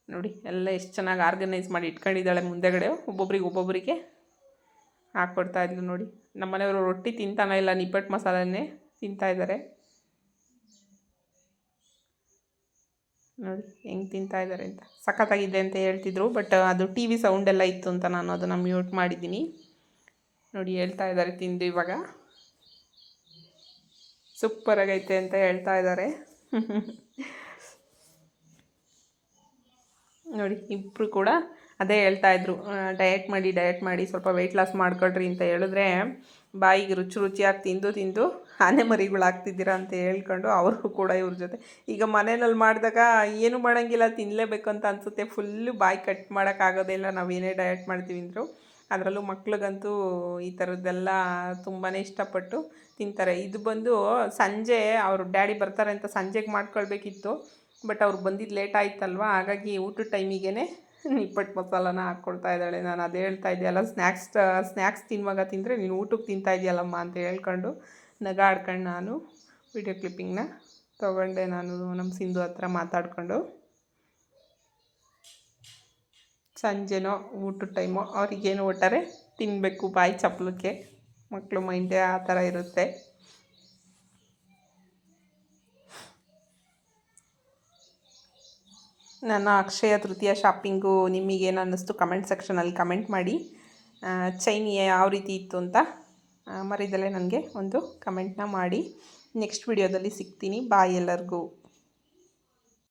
ನೋಡಿ, ಎಲ್ಲ ಎಷ್ಟು ಚೆನ್ನಾಗಿ ಆರ್ಗನೈಸ್ ಮಾಡಿ ಇಟ್ಕೊಂಡಿದ್ದಾಳೆ ಮುಂದೆಗಡೆ. ಒಬ್ಬೊಬ್ರಿಗೆ ಒಬ್ಬೊಬ್ಬರಿಗೆ ಹಾಕ್ಕೊಡ್ತಾ ಇದ್ಲು ನೋಡಿ. ನಮ್ಮನೆಯವರು ರೊಟ್ಟಿ ತಿಂತಾನೆ ಇಲ್ಲ ನಿಪ್ಪಟ್ಟು ಮಸಾಲನೇ ತಿಂತಾ ಇದ್ದಾರೆ ನೋಡಿ, ಹೆಂಗೆ ತಿಂತಾಯಿದ್ದಾರೆ ಅಂತ. ಸಖತ್ತಾಗಿದೆ ಅಂತ ಹೇಳ್ತಿದ್ರು ಬಟ್ ಅದು ಟಿ ವಿ ಸೌಂಡ್ ಎಲ್ಲ ಇತ್ತು ಅಂತ ನಾನು ಅದನ್ನು ಮ್ಯೂಟ್ ಮಾಡಿದ್ದೀನಿ. ನೋಡಿ, ಹೇಳ್ತಾ ಇದ್ದಾರೆ ತಿಂದು ಇವಾಗ. ಸೂಪರಾಗೈತೆ ಅಂತ ಹೇಳ್ತಾ ಇದ್ದಾರೆ [LAUGHS] ನೋಡಿ ಇಬ್ಬರು ಕೂಡ ಅದೇ ಹೇಳ್ತಾ ಇದ್ರು. ಡಯಟ್ ಮಾಡಿ ಡಯಟ್ ಮಾಡಿ, ಸ್ವಲ್ಪ ವೆಯ್ಟ್ ಲಾಸ್ ಮಾಡ್ಕೊಳ್ರಿ ಅಂತ ಹೇಳಿದ್ರೆ, ಬಾಯಿಗೆ ರುಚಿ ರುಚಿಯಾಗಿ ತಿಂದು ತಿಂದು ಆನೆ ಮರಿಗಳಾಗ್ತಿದ್ದೀರಾ ಅಂತ ಹೇಳ್ಕೊಂಡು ಅವರು ಕೂಡ ಇವ್ರ ಜೊತೆ. ಈಗ ಮನೆಯಲ್ಲಿ ಮಾಡಿದಾಗ ಏನು ಮಾಡೋಂಗಿಲ್ಲ ತಿನ್ನಲೇಬೇಕು ಅಂತ ಅನಿಸುತ್ತೆ. ಫುಲ್ಲು ಬಾಯಿ ಕಟ್ ಮಾಡೋಕ್ಕಾಗೋದಿಲ್ಲ ನಾವೇನೇ ಡಯಟ್ ಮಾಡ್ತೀವಿ ಅಂದರು ಅದರಲ್ಲೂ ಮಕ್ಳಿಗಂತೂ ಈ ಥರದ್ದೆಲ್ಲ ತುಂಬಾ ಇಷ್ಟಪಟ್ಟು ತಿಂತಾರೆ. ಇದು ಬಂದು ಸಂಜೆ, ಅವರು, ಡ್ಯಾಡಿ ಬರ್ತಾರೆ ಅಂತ ಸಂಜೆಗೆ ಮಾಡ್ಕೊಳ್ಬೇಕಿತ್ತು. ಬಟ್ ಅವ್ರು ಬಂದಿದ್ದು ಲೇಟ್ ಆಯ್ತಲ್ವ? ಹಾಗಾಗಿ ಊಟದ ಟೈಮಿಗೇ ನಿಪ್ಪಟ್ ಮಸಾಲಾನ ಹಾಕ್ಕೊಳ್ತಾ ಇದ್ದಾಳೆ. ನಾನು ಅದು ಹೇಳ್ತಾ ಇದೆಯಲ್ಲ ಸ್ನ್ಯಾಕ್ಸ್ ಸ್ನ್ಯಾಕ್ಸ್ ತಿನ್ನುವಾಗ ತಿಂದರೆ ನೀನು ಊಟಕ್ಕೆ ತಿಂತಾ ಇದೆಯಲ್ಲಮ್ಮ? ಅಂತ ಹೇಳ್ಕೊಂಡು ನಗ ಆಡ್ಕೊಂಡು ನಾನು ವಿಡಿಯೋ ಕ್ಲಿಪ್ಪಿಂಗ್ನ ತೊಗೊಂಡೆ. ನಾನು ನಮ್ಮ ಸಿಂಧು ಹತ್ರ ಮಾತಾಡಿಕೊಂಡು. ಸಂಜೆನೋ ಊಟದ ಟೈಮು ಅವ್ರಿಗೇನು ಒಟ್ಟಾರೆ ತಿನ್ನಬೇಕು ಬಾಯಿ ಚಪ್ಪಲಕ್ಕೆ. ಮಕ್ಕಳು ಮೈಂಡೇ ಆ ಥರ ಇರುತ್ತೆ. ನನ್ನ ಅಕ್ಷಯ ತೃತೀಯ ಶಾಪಿಂಗು ನಿಮಗೇನು ಅನ್ನಿಸ್ತು ಕಮೆಂಟ್ ಸೆಕ್ಷನಲ್ಲಿ ಕಮೆಂಟ್ ಮಾಡಿ. ಚೈನ್ ಯಾವ ರೀತಿ ಇತ್ತು ಅಂತ ಮರಿದಲ್ಲೇ ನನಗೆ ಒಂದು ಕಮೆಂಟ್ನ ಮಾಡಿ. ನೆಕ್ಸ್ಟ್ ವಿಡಿಯೋದಲ್ಲಿ ಸಿಗ್ತೀನಿ. ಬಾಯ್ ಎಲ್ಲರಿಗೂ.